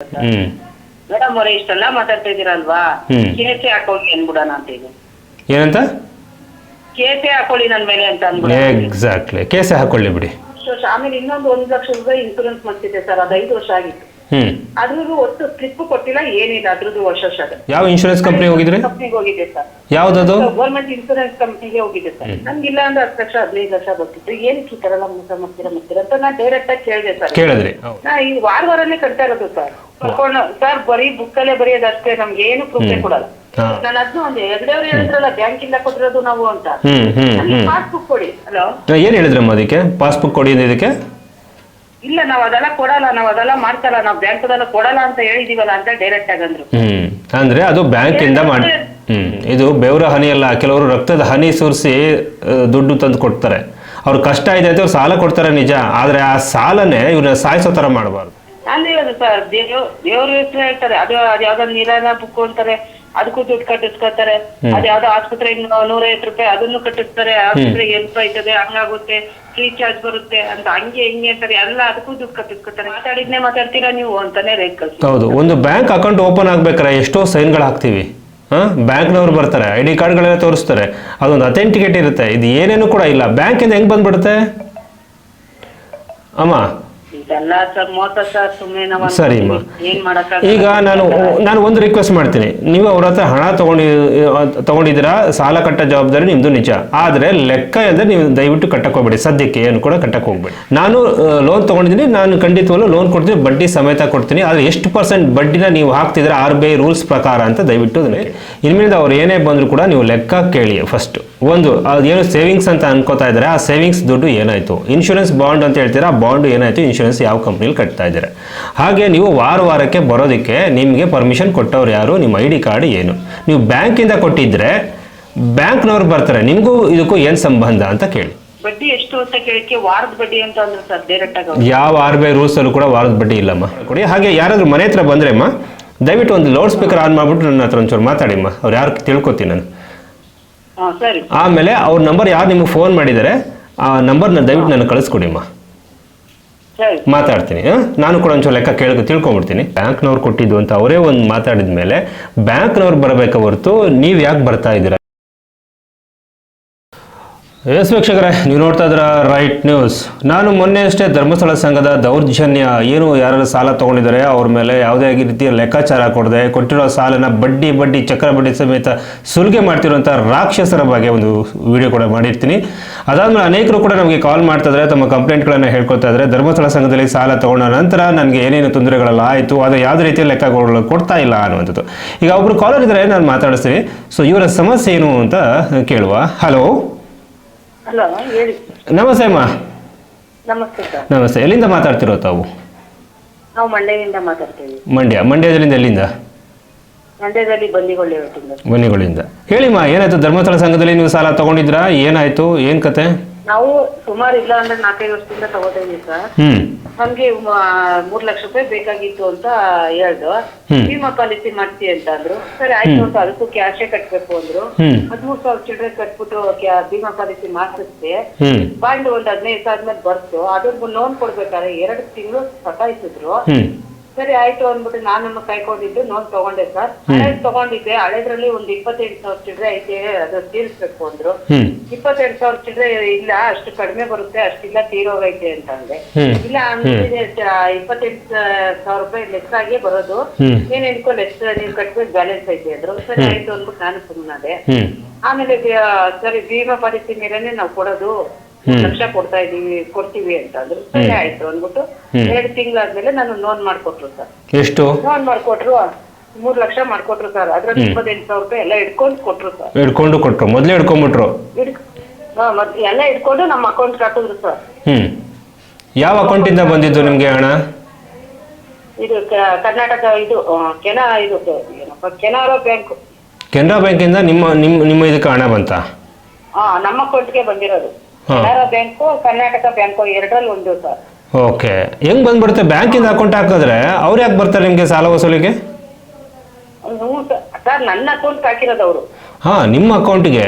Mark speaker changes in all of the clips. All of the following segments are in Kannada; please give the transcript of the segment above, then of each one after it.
Speaker 1: ಹ್ಮ್.
Speaker 2: ಮೇಡಮ್ ಅವರೇ ಇಷ್ಟೆಲ್ಲ ಮಾತಾಡ್ತಾ ಇದೀರಲ್ವಾ
Speaker 1: ಹ್ಮ್.
Speaker 2: ಕೇಸೆ ಹಾಕೊಳ್ಳಿ ಅನ್ಬಿಡೋಣ ಅಂತ ಇದು
Speaker 1: ಏನಂತ?
Speaker 2: ಕೇಸೆ ಹಾಕೊಳ್ಳಿ ನನ್ ಮೇಲೆ ಅಂತ ಅನ್ಬಿಡೋಣ
Speaker 1: ಎಕ್ಸಾಕ್ಟ್ಲಿ ಕೇಸೆ ಹಾಕೊಳ್ಳಿ ಬಿಡಿ.
Speaker 2: ಆಮೇಲೆ ಇನ್ನೊಂದು ಒಂದ್ ಲಕ್ಷ ರೂಪಾಯಿ ಇನ್ಸೂರೆನ್ಸ್ ಮಾಡ್ತಿದ್ದೆ ಸರ್ ಅದು ಐದು ವರ್ಷ ಆಗಿತ್ತು. ಅದ್ರದ್ದು ಒಟ್ಟು ಸ್ಲಿಪ್ ಕೊಟ್ಟಿಲ್ಲ ಏನಿಲ್ಲ ಅದ್ರದ್ದು ವರ್ಷ
Speaker 1: ಯಾವ ಇನ್ಶೂರೆನ್ಸ್ ಕಂಪ್ನಿ ಹೋಗಿದ್ರೆ?
Speaker 2: ಕಂಪ್ನಿಗೆ ಹೋಗಿದೆ ಸರ್.
Speaker 1: ಯಾವ್ದದು?
Speaker 2: ಗೌರ್ಮೆಂಟ್ ಇನ್ಶೂರೆನ್ಸ್ ಕಂಪ್ನಿಗೆ ಹೋಗಿದೆ ಸರ್. ನಮ್ಗಿಲ್ಲ ಅಂದ್ರೆ ಹತ್ತು ಲಕ್ಷ ಹದಿನೈದು ಲಕ್ಷ ಬರ್ತಿತ್ತು. ಏನಕ್ಕೆ ಈ ತರ ಎಲ್ಲ ಮೋಸ ಮಾಡ್ತೀರಾ ಮಾಡ್ತೀರಾ ಅಂತ ನಾ ಡೈರೆಕ್ಟ್ ಆಗಿ ಕೇಳಿದೆ ಸರ್.
Speaker 1: ಕೇಳಿದ್ರಿ.
Speaker 2: ನಾ ಈ ವಾರ ವಾರನೇ ಕಟ್ತಾ ಇರೋದು ಸರ್. ಸರ್ ಬರೀ ಬುಕ್ ಅಲ್ಲೇ ಬರೆಯೋದಷ್ಟೇ ನಮ್ಗೆ ಏನು ಪ್ರೂಫ್ ಕೊಡಲ್ಲ. ನಾನು ಅದನ್ನ ಒಂದು ಹೆಗ್ಡೆಯವ್ರು ಹೇಳಿದ್ರಲ್ಲ ಬ್ಯಾಂಕ್ ಇಂದ ಕೊಟ್ಟಿರೋದು ನಾವು ಅಂತ. ಪಾಸ್ಬುಕ್ ಕೊಡಿ. ಹಲೋ
Speaker 1: ಏನ್ ಹೇಳಿದ್ರಮ್ಮ ಅದಕ್ಕೆ? ಪಾಸ್ಬುಕ್ ಕೊಡಿ ಇದಕ್ಕೆ?
Speaker 2: ಇಲ್ಲ ನಾವ್ ಅದೆಲ್ಲ ಕೊಡಲ್ಲ ನಾವ್ ಅದೆಲ್ಲ ಮಾಡ್ತಲ್ಲ ನಾವ್ ಬ್ಯಾಂಕ್ ಕೊಡಲ್ಲ ಅಂತ ಹೇಳಿದೀವಲ್ಲ ಅಂತ ಡೈರೆಕ್ಟ್ ಆಗಿ ಅಂದ್ರು.
Speaker 1: ಹ್ಮ್. ಅಂದ್ರೆ ಅದು ಬ್ಯಾಂಕ್ ಇಂದ ಮಾಡಿ ಹ್ಮ್. ಇದು ಬೆವರ ಹನಿ ಅಲ್ಲ ಕೆಲವರು ರಕ್ತದ ಹನಿ ಸುರಿಸಿ ದುಡ್ಡು ತಂದು ಕೊಡ್ತಾರೆ. ಅವ್ರ ಕಷ್ಟ ಇದೆ ಅಂತ ಅವ್ರು ಸಾಲ ಕೊಡ್ತಾರೆ ನಿಜ. ಆದ್ರೆ ಆ ಸಾಲನೇ ಇವ್ರನ್ನ ಸಾಯಿಸೋ ತರ ಮಾಡಬಾರ್ದು.
Speaker 2: ಅಲ್ಲಿ ಹೇಳೋದು ಸರ್ ದೇವ್ ದೇವ್ರ ಹೆಸರು ಹೇಳ್ತಾರೆ. ಅದು ಯಾವ್ದಾದ್ರು ಯಾವ್ದೋ ನೀರಾನ ಬುಕ್ ಅಂತಾರೆ. ಅದಕ್ಕೂ ದುಡ್ಡು ಕಟ್ಟಿಸ್ಕೊತಾರೆ ಅದ್ ಯಾವ್ದೋ ಆಸ್ಪತ್ರೆ ನೂರೈವತ್ತು ರೂಪಾಯಿ ಅದನ್ನು ಕಟ್ಟಿಸ್ತಾರೆ. ಆಸ್ಪತ್ರೆ ಹೆಲ್ಪ್ ಆಯ್ತದೆ ಹಂಗಾಗುತ್ತೆ ಫ್ರೀ ಚಾರ್ಜ್ ಬರುತ್ತೆ ಅಂತ. ಹಂಗೆ ಹಿಂಗೆ ಅಂತಾರೆ. ಎಲ್ಲ ಅದಕ್ಕೂ ದುಡ್ಡು ಕಟ್ಟಿಸ್ಕೊತಾರೆ ಮಾತಾಡಿದ್ನೇ ಮಾತಾಡ್ತೀರಾ ನೀವು ಅಂತಾನೆ ರೇಟ್ ಕಳ್ಸಿ
Speaker 1: ಹೌದು ಒಂದು ಬ್ಯಾಂಕ್ ಅಕೌಂಟ್ ಓಪನ್ ಆಗ್ಬೇಕಾರೆ ಎಷ್ಟೋ ಸೈನ್ಗಳು ಹಾಕ್ತೀವಿ. ಬ್ಯಾಂಕ್ ಬ್ಯಾಂಕ್ನವ್ರು ಬರ್ತಾರೆ ಐ ಡಿ ಕಾರ್ಡ್ಗಳೆಲ್ಲ ತೋರಿಸ್ತಾರೆ. ಅದೊಂದು ಅಥೆಂಟಿಕೇಟ್ ಇರುತ್ತೆ. ಇದು ಏನೇನು ಕೂಡ ಇಲ್ಲ. ಬ್ಯಾಂಕಿಂದ ಹೆಂಗ್ ಬಂದ್ಬಿಡುತ್ತೆ? ಅಮ್ಮ
Speaker 2: ಸರ್.
Speaker 1: ಈಗ ನಾನು ನಾನು ಒಂದು ರಿಕ್ವೆಸ್ಟ್ ಮಾಡ್ತೀನಿ. ನೀವು ಅವ್ರ ಹತ್ರ ಹಣ ತಗೊಂಡಿ ತಗೊಂಡಿದ್ದೀರಾ? ಸಾಲ ಕಟ್ಟೋ ಜವಾಬ್ದಾರಿ ನಿಮ್ದು ನಿಜ. ಆದರೆ ಲೆಕ್ಕ ಇಲ್ಲದೆ ನೀವು ದಯವಿಟ್ಟು ಕಟ್ಟಕ್ಕೆ ಹೋಗ್ಬೇಡಿ ಸದ್ಯಕ್ಕೆ ಏನು ಕೂಡ ಕಟ್ಟಕ್ಕೆ ಹೋಗ್ಬೇಡಿ ನಾನು ಲೋನ್ ತಗೊಂಡಿದ್ದೀನಿ. ನಾನು ಖಂಡಿತವಾಗ್ಲೂ ಲೋನ್ ಕೊಡ್ತೀನಿ. ಬಡ್ಡಿ ಸಮೇತ ಕೊಡ್ತೀನಿ. ಆದರೆ ಎಷ್ಟು ಪರ್ಸೆಂಟ್ ಬಡ್ಡಿನ ನೀವು ಹಾಕ್ತಿದ್ರೆ ಆರ್ ಬಿ ಐ ರೂಲ್ಸ್ ಪ್ರಕಾರ ಅಂತ ದಯವಿಟ್ಟು ಇನ್ಮೇಲೆ ಅವ್ರು ಏನೇ ಬಂದರೂ ಕೂಡ ನೀವು ಲೆಕ್ಕ ಕೇಳಿ ಫಸ್ಟ್ ಒಂದು ಅದೇನು ಸೇವಿಂಗ್ಸ್ ಅಂತ ಅನ್ಕೋತಾ ಇದ್ದಾರೆ ಆ ಸೇವಿಂಗ್ಸ್ ದುಡ್ಡು ಏನಾಯಿತು? ಇನ್ಶೂರೆನ್ಸ್ ಬಾಂಡ್ ಅಂತ ಹೇಳ್ತೀರಾ? ಆ ಬಾಂಡ್ ಏನಾಯಿತು? ಇನ್ಶೂರೆನ್ಸ್ ಯಾವ ಕಂಪ್ನಿಲಿ ಕಟ್ತಾ ಇದ್ದಾರೆ? ಹಾಗೆ ನೀವು ವಾರ ವಾರಕ್ಕೆ ಬರೋದಕ್ಕೆ ನಿಮಗೆ ಪರ್ಮಿಷನ್ ಕೊಟ್ಟವ್ರು ಯಾರು? ನಿಮ್ಮ ಐ ಡಿ ಕಾರ್ಡ್ ಏನು? ನೀವು ಬ್ಯಾಂಕಿಂದ ಕೊಟ್ಟಿದ್ರೆ ಬ್ಯಾಂಕ್ನವ್ರು ಬರ್ತಾರೆ ನಿಮಗೂ ಇದಕ್ಕೂ ಏನು ಸಂಬಂಧ ಅಂತ ಕೇಳಿ.
Speaker 2: ಬಡ್ಡಿ ಎಷ್ಟು ಅಂತ ಕೇಳಕ್ಕೆ ವಾರದ ಬಡ್ಡಿ ಅಂತ ಅಂದ್ರು ಸರ್ ಡೈರೆಕ್ಟ್ ಆಗಿ
Speaker 1: ಯಾವ ಆರ್ ಬಿ ಐ ರೂಲ್ಸಲ್ಲೂ ಕೂಡ ವಾರದ ಬಡ್ಡಿ ಇಲ್ಲಮ್ಮ. ಕೊಡಿ ಹಾಗೆ ಯಾರಾದ್ರೂ ಮನೆ ಹತ್ರ ಬಂದ್ರೆ ಅಮ್ಮ ದಯವಿಟ್ಟು ಒಂದು ಲೌಡ್ ಸ್ಪೀಕರ್ ಆನ್ ಮಾಡಿಬಿಟ್ಟು ನನ್ನ ಹತ್ರ ಒಂಚೂರು ಮಾತಾಡಿಮ್ಮ ಅವ್ರು ಯಾರು ತಿಳ್ಕೊತೀನಿ ನಾನು. ಆಮೇಲೆ ಅವ್ರ ನಂಬರ್ ಯಾರು ನಿಮಗೆ ಫೋನ್ ಮಾಡಿದರೆ ಆ ನಂಬರ್ನ ದಯವಿಟ್ಟು ನನಗೆ ಕಳಿಸ್ಕೊಡಿಮ್ಮ ಮಾತಾಡ್ತೀನಿ ನಾನು ಕೂಡ ಒಂಚೂರು ಲೆಕ್ಕ ಕೇಳ್ಕೊ ತಿಳ್ಕೊಂಬಿಡ್ತೀನಿ. ಬ್ಯಾಂಕ್ನವ್ರು ಕೊಟ್ಟಿದ್ದು ಅಂತ ಅವರೇ ಒಂದು ಮಾತಾಡಿದ ಮೇಲೆ ಬ್ಯಾಂಕ್ನವ್ರು ಬರಬೇಕು ಹೊರತು ನೀವು ಯಾಕೆ ಬರ್ತಾ ಇದ್ದೀರಾ? ಎಸ್ ವೀಕ್ಷಕರೇ, ನೀವು ನೋಡ್ತಾ ಇದ್ರ ರೈಟ್ ನ್ಯೂಸ್. ನಾನು ಮೊನ್ನೆ ಅಷ್ಟೇ ಧರ್ಮಸ್ಥಳ ಸಂಘದ ದೌರ್ಜನ್ಯ, ಏನು ಯಾರು ಸಾಲ ತಗೊಂಡಿದ್ದಾರೆ, ಅವ್ರ ಮೇಲೆ ಯಾವುದೇ ರೀತಿಯ ಲೆಕ್ಕಾಚಾರ ಕೊಡದೆ ಕೊಟ್ಟಿರೋ ಸಾಲನ ಬಡ್ಡಿ ಬಡ್ಡಿ, ಚಕ್ರ ಬಡ್ಡಿ ಸಮೇತ ಸುಲಿಗೆ ಮಾಡ್ತಿರುವಂಥ ರಾಕ್ಷಸರ ಬಗ್ಗೆ ಒಂದು ವಿಡಿಯೋ ಕೂಡ ಮಾಡಿರ್ತೀನಿ. ಅದಾದ್ಮೇಲೆ ಅನೇಕರು ಕೂಡ ನಮಗೆ ಕಾಲ್ ಮಾಡ್ತಾ ಇದ್ದಾರೆ, ತಮ್ಮ ಕಂಪ್ಲೇಂಟ್ಗಳನ್ನು ಹೇಳ್ಕೊತಾ ಇದ್ದಾರೆ. ಧರ್ಮಸ್ಥಳ ಸಂಘದಲ್ಲಿ ಸಾಲ ತಗೊಂಡ ನಂತರ ನನಗೆ ಏನೇನು ತೊಂದರೆಗಳೆಲ್ಲ ಆಯಿತು, ಅದು ಯಾವುದೇ ರೀತಿಯ ಲೆಕ್ಕಗಳು ಕೊಡ್ತಾ ಇಲ್ಲ ಅನ್ನುವಂಥದ್ದು. ಈಗ ಒಬ್ರು ಕಾಲರ್ ಇದ್ದಾರೆ, ನಾನು ಮಾತಾಡಿಸ್ತೀನಿ. ಸೊ ಇವರ ಸಮಸ್ಯೆ ಏನು ಅಂತ ಕೇಳುವ. ಹಲೋ
Speaker 2: ಹಲೋ ಹೇಳಿ.
Speaker 1: ನಮಸ್ತೆ ಅಮ್ಮ.
Speaker 2: ನಮಸ್ತೆ ಸರ್.
Speaker 1: ನಮಸ್ತೆ. ಎಲ್ಲಿಂದ ಮಾತಾಡ್ತಿರೋ ತಾವು?
Speaker 2: ನಾವು ಮಂಡ್ಯದಿಂದ ಮಾತಾಡ್ತೀವಿ.
Speaker 1: ಮಂಡ್ಯ. ಮಂಡ್ಯದಿಂದ ಎಲ್ಲಿಂದ?
Speaker 2: ಮಂಡ್ಯದಲ್ಲಿ ಬಂದಿಗೊಳ್ಳಿ ಹೊಟ್ಟಿಂದ
Speaker 1: ಬನ್ನಿಗಳಿಂದ ಹೇಳಿಮ್ಮ ಏನಾಯ್ತು? ಧರ್ಮಸ್ಥಳ ಸಂಘದಲ್ಲಿ ನೀವು ಸಾಲ ತಗೊಂಡಿದ್ರಾ? ಏನಾಯ್ತು? ಏನ್ ಕತೆ?
Speaker 2: ನಾವು ಸುಮಾರು ಇಲ್ಲ ಅಂದ್ರೆ ನಾಲ್ಕೈದು ವರ್ಷದಿಂದ ತಗೋತೀವಿ ಇದೀವಿ ಸರ್.
Speaker 1: ಹ್ಮ್.
Speaker 2: ನಮ್ಗೆ ಮ- ಮೂರ್ ಲಕ್ಷ ರೂಪಾಯಿ ಬೇಕಾಗಿತ್ತು ಅಂತ ಹೇಳ್ದು.
Speaker 1: ಹ್ಮ್.
Speaker 2: ವಿಮಾ ಪಾಲಿಸಿ ಮಾಡ್ತಿ ಅಂತ ಅಂದ್ರು. ಸರಿ ಆಯ್ತು ಅಂತ ಅದಕ್ಕೂ ಕ್ಯಾಶೇ ಕಟ್ಬೇಕು ಅಂದ್ರು.
Speaker 1: ಹ್ಮ್.
Speaker 2: ಹದಿಮೂರು ಸಾವಿರ ಚಿಲ್ಡ್ರೆ ಕಟ್ಬಿಟ್ಟು ಕ್ಯಾ- ವಿಮಾ ಪಾಲಿಸಿ ಮಾಡಿಸಿದ್ದೆ
Speaker 1: ಹ್ಮ್.
Speaker 2: ಬಾಂಡ್ ಒಂದ್ ಹದಿನೈದು ಸಾವಿರ ಆದ್ಮೇಲೆ ಬರ್ತು. ಅದ್ರ ಲೋನ್ ಕೊಡ್ಬೇಕಾದ್ರೆ ಎರಡು ತಿಂಗಳು ಸತಾಯಿಸಿದ್ರು.
Speaker 1: ಹ್ಮ್.
Speaker 2: ಸರಿ ಆಯ್ತು ಅಂದ್ಬಿಟ್ಟು ನಾನು ನಮ್ಮ ಕೈಕೊಂಡಿದ್ದು ನೋಟ್ ತಗೊಂಡೆ ಸರ್ ಹಳೇದ್ ತಗೊಂಡಿದ್ದೆ. ಹಳೇದ್ರಲ್ಲಿ ಒಂದ್ ಇಪ್ಪತ್ತೆಂಟು ಸಾವಿರ ಚಿಲ್ಲರೆ ಐತೆ ಅದು ತೀರಿಸ್ಬೇಕು ಅಂದ್ರು. ಇಪ್ಪತ್ತೆಂಟು ಸಾವಿರ ಚಿಲ್ಲರೆ ಇಲ್ಲ ಅಷ್ಟು ಕಡಿಮೆ ಬರುತ್ತೆ ಅಷ್ಟಿಲ್ಲ ತೀರೋಗೈತೆ ಅಂತ ಅಂದೆ ಇಲ್ಲ ಅಂದ್ರೆ ಇಪ್ಪತ್ತೆಂಟು ಸಾವಿರ ರೂಪಾಯಿ ಲೆಸ್ ಆಗಿ ಬರೋದು. ಏನ್ ಎನ್ಕೋ ಲೆಸ್ ನೀವು ಕಟ್ಬೇಕು ಬ್ಯಾಲೆನ್ಸ್ ಐತೆ ಅಂದ್ರು. ಸರಿ ಆಯ್ತು ಅಂದ್ಬಿಟ್ಟು ನಾನು ಸುಮ್ಮನಾದೆ ಆಮೇಲೆ ಸರಿ ಭೀಮಾ ಪಾಲಿಸಿ ಮೇಲೆನೆ ನಾವು ಕೊಡೋದು. ಲಕ್ಷ ಕೊಡ್ತಾ ಇದೀವಿ ಕೊಡ್ತೀವಿ ಅಂತ ಅಂದ್ರು ಸರಿ ಆಯ್ತು ಅಂದ್ಬಿಟ್ಟು ಎರಡ್ ತಿಂಗಳಾದ್ಮೇಲೆ ನಾನು ಲೋನ್ ಮಾಡ್ಕೊಟ್ರು ಸರ್.
Speaker 1: ಎಷ್ಟು?
Speaker 2: ಲೋನ್ ಮಾಡ್ಕೊಟ್ರು ಮೂರ್ ಲಕ್ಷ ಮಾಡ್ಕೊಟ್ರು ಸರ್. ಅದ್ರಲ್ಲಿ ಇಪ್ಪತ್ತೆಂಟು ಸಾವಿರ ರೂಪಾಯಿ ಎಲ್ಲ ಇಟ್ಕೊಂಡು ಕೊಟ್ರು ಸರ್.
Speaker 1: ಹಿಡ್ಕೊಂಡು ಕೊಟ್ರು. ಮೊದ್ಲೇ ಹಿಡ್ಕೊಂಡ್ಬಿಟ್ರು?
Speaker 2: ಬಿಟ್ರು ಹಾ, ಎಲ್ಲ ಇಟ್ಕೊಂಡು ನಮ್ಮ ಅಕೌಂಟ್ ಹಾಕಿದ್ರು ಸರ್.
Speaker 1: ಹ್ಮ್. ಯಾವ ಅಕೌಂಟಿಂದ ಬಂದಿದ್ದು ನಿಮ್ಗೆ ಹಣ?
Speaker 2: ಇದು ಕ- ಕರ್ನಾಟಕ ಇದು ಕೆನರಾ ಕೆನ ಇದು ಕೆ- ಏನಪ್ಪ ಕೆನರಾ ಬ್ಯಾಂಕ್.
Speaker 1: ಕೆನರಾ ಬ್ಯಾಂಕಿಂದ ನಿಮ್ಮ ನಿಮ್ಮ ನಿಮ್ಮ ಇದಕ್ಕೆ ಹಣ ಬಂತ?
Speaker 2: ಹಾ ನಮ್ಮ ಅಕೌಂಟ್ಗೆ ಬಂದಿರೋದು. ಕೆನರಾ ಬ್ಯಾಂಕು ಕರ್ನಾಟಕ ಬ್ಯಾಂಕು ಎರಡರಲ್ಲಿ ಒಂದು ಸರ್.
Speaker 1: ಓಕೆ. ಹೆಂಗ್ ಬಂದ್ಬಿಡುತ್ತೆ? ಬ್ಯಾಂಕಿಂದ ಅಕೌಂಟ್ ಹಾಕಿದ್ರೆ ಅವ್ರು ಯಾಕೆ ಬರ್ತಾರೆ ನಿಮಗೆ ಸಾಲ ವಸೂಲಿಗೆ?
Speaker 2: ಹ್ಞೂ ಸರ್. ಸರ್ ನನ್ನ ಅಕೌಂಟ್ ಹಾಕಿರೋದು ಅವರು.
Speaker 1: ಹಾ ನಿಮ್ಮ ಅಕೌಂಟ್ಗೆ?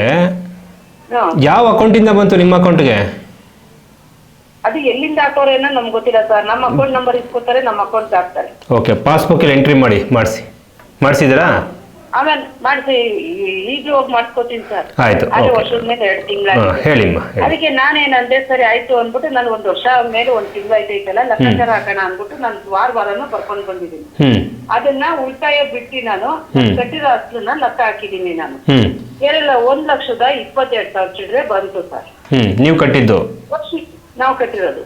Speaker 1: ಯಾವ ಅಕೌಂಟಿಂದ ಬಂತು ನಿಮ್ಮ ಅಕೌಂಟ್ಗೆ?
Speaker 2: ಅದು ಎಲ್ಲಿಂದ ಹಾಕೋರು ಏನೋ ನಮ್ಗೆ ಗೊತ್ತಿಲ್ಲ ಸರ್. ನಮ್ಮ ಅಕೌಂಟ್ ನಂಬರ್ ಇಸ್ಕೊತಾರೆ ನಮ್ಮ ಅಕೌಂಟ್ ಹಾಕ್ತಾರೆ.
Speaker 1: ಓಕೆ ಪಾಸ್ಬುಕ್ಕಲ್ಲಿ ಎಂಟ್ರಿ ಮಾಡಿ ಮಾಡಿಸಿ. ಮಾಡಿಸಿದ್ದೀರಾ?
Speaker 2: ಆಮೇಲೆ ಮಾಡಿಸಿ ಈಗಲೂ ಹೋಗಿ ಮಾಡ್ಸ್ಕೊತೀನಿ ಸರ್.
Speaker 1: ಆಯ್ತು,
Speaker 2: ಅದು. ವರ್ಷದ ಮೇಲೆ ಎರಡು
Speaker 1: ತಿಂಗಳ
Speaker 2: ಅದಕ್ಕೆ
Speaker 1: ಹೇಳಿಮ್ಮ ಹೇಳಿ.
Speaker 2: ಅದಕ್ಕೆ ನಾನೇನಂದೆ ಸರಿ ಆಯ್ತು ಅಂದ್ಬಿಟ್ಟು ನಾನು ಒಂದು ವರ್ಷ ಮೇಲೆ ಒಂದು ತಿಂಗಳು ಐತೈತಲ್ಲ ಲೆಕ್ಕಾಚಾರ ಹಾಕೋಣ ಅಂದ್ಬಿಟ್ಟು ನಾನು ವಾರ ವಾರನು ಬರ್ಕೊಂಡು ಬಂದಿದ್ದೀನಿ.
Speaker 1: ಹ್ಞೂ
Speaker 2: ಅದನ್ನ ಉಳಿತಾಯ ಬಿಟ್ಟು ನಾನು
Speaker 1: ಹ್ಮ್.
Speaker 2: ಕಟ್ಟಿರೋ ಅಸ್ಲನ್ನ ಲೆಕ್ಕ ಹಾಕಿದ್ದೀನಿ ನಾನು.
Speaker 1: ಹ್ಞೂ
Speaker 2: ಏನೆಲ್ಲ ಒಂದ್ ಲಕ್ಷದ ಇಪ್ಪತ್ತೆರಡು ಸಾವಿರ ಚಿಲ್ಲರೆ ಬಂತು ಸರ್.
Speaker 1: ಹ್ಞೂ ನೀವು ಕಟ್ಟಿದ್ದು?
Speaker 2: ವರ್ಷ ನಾವು ಕಟ್ಟಿರೋದು.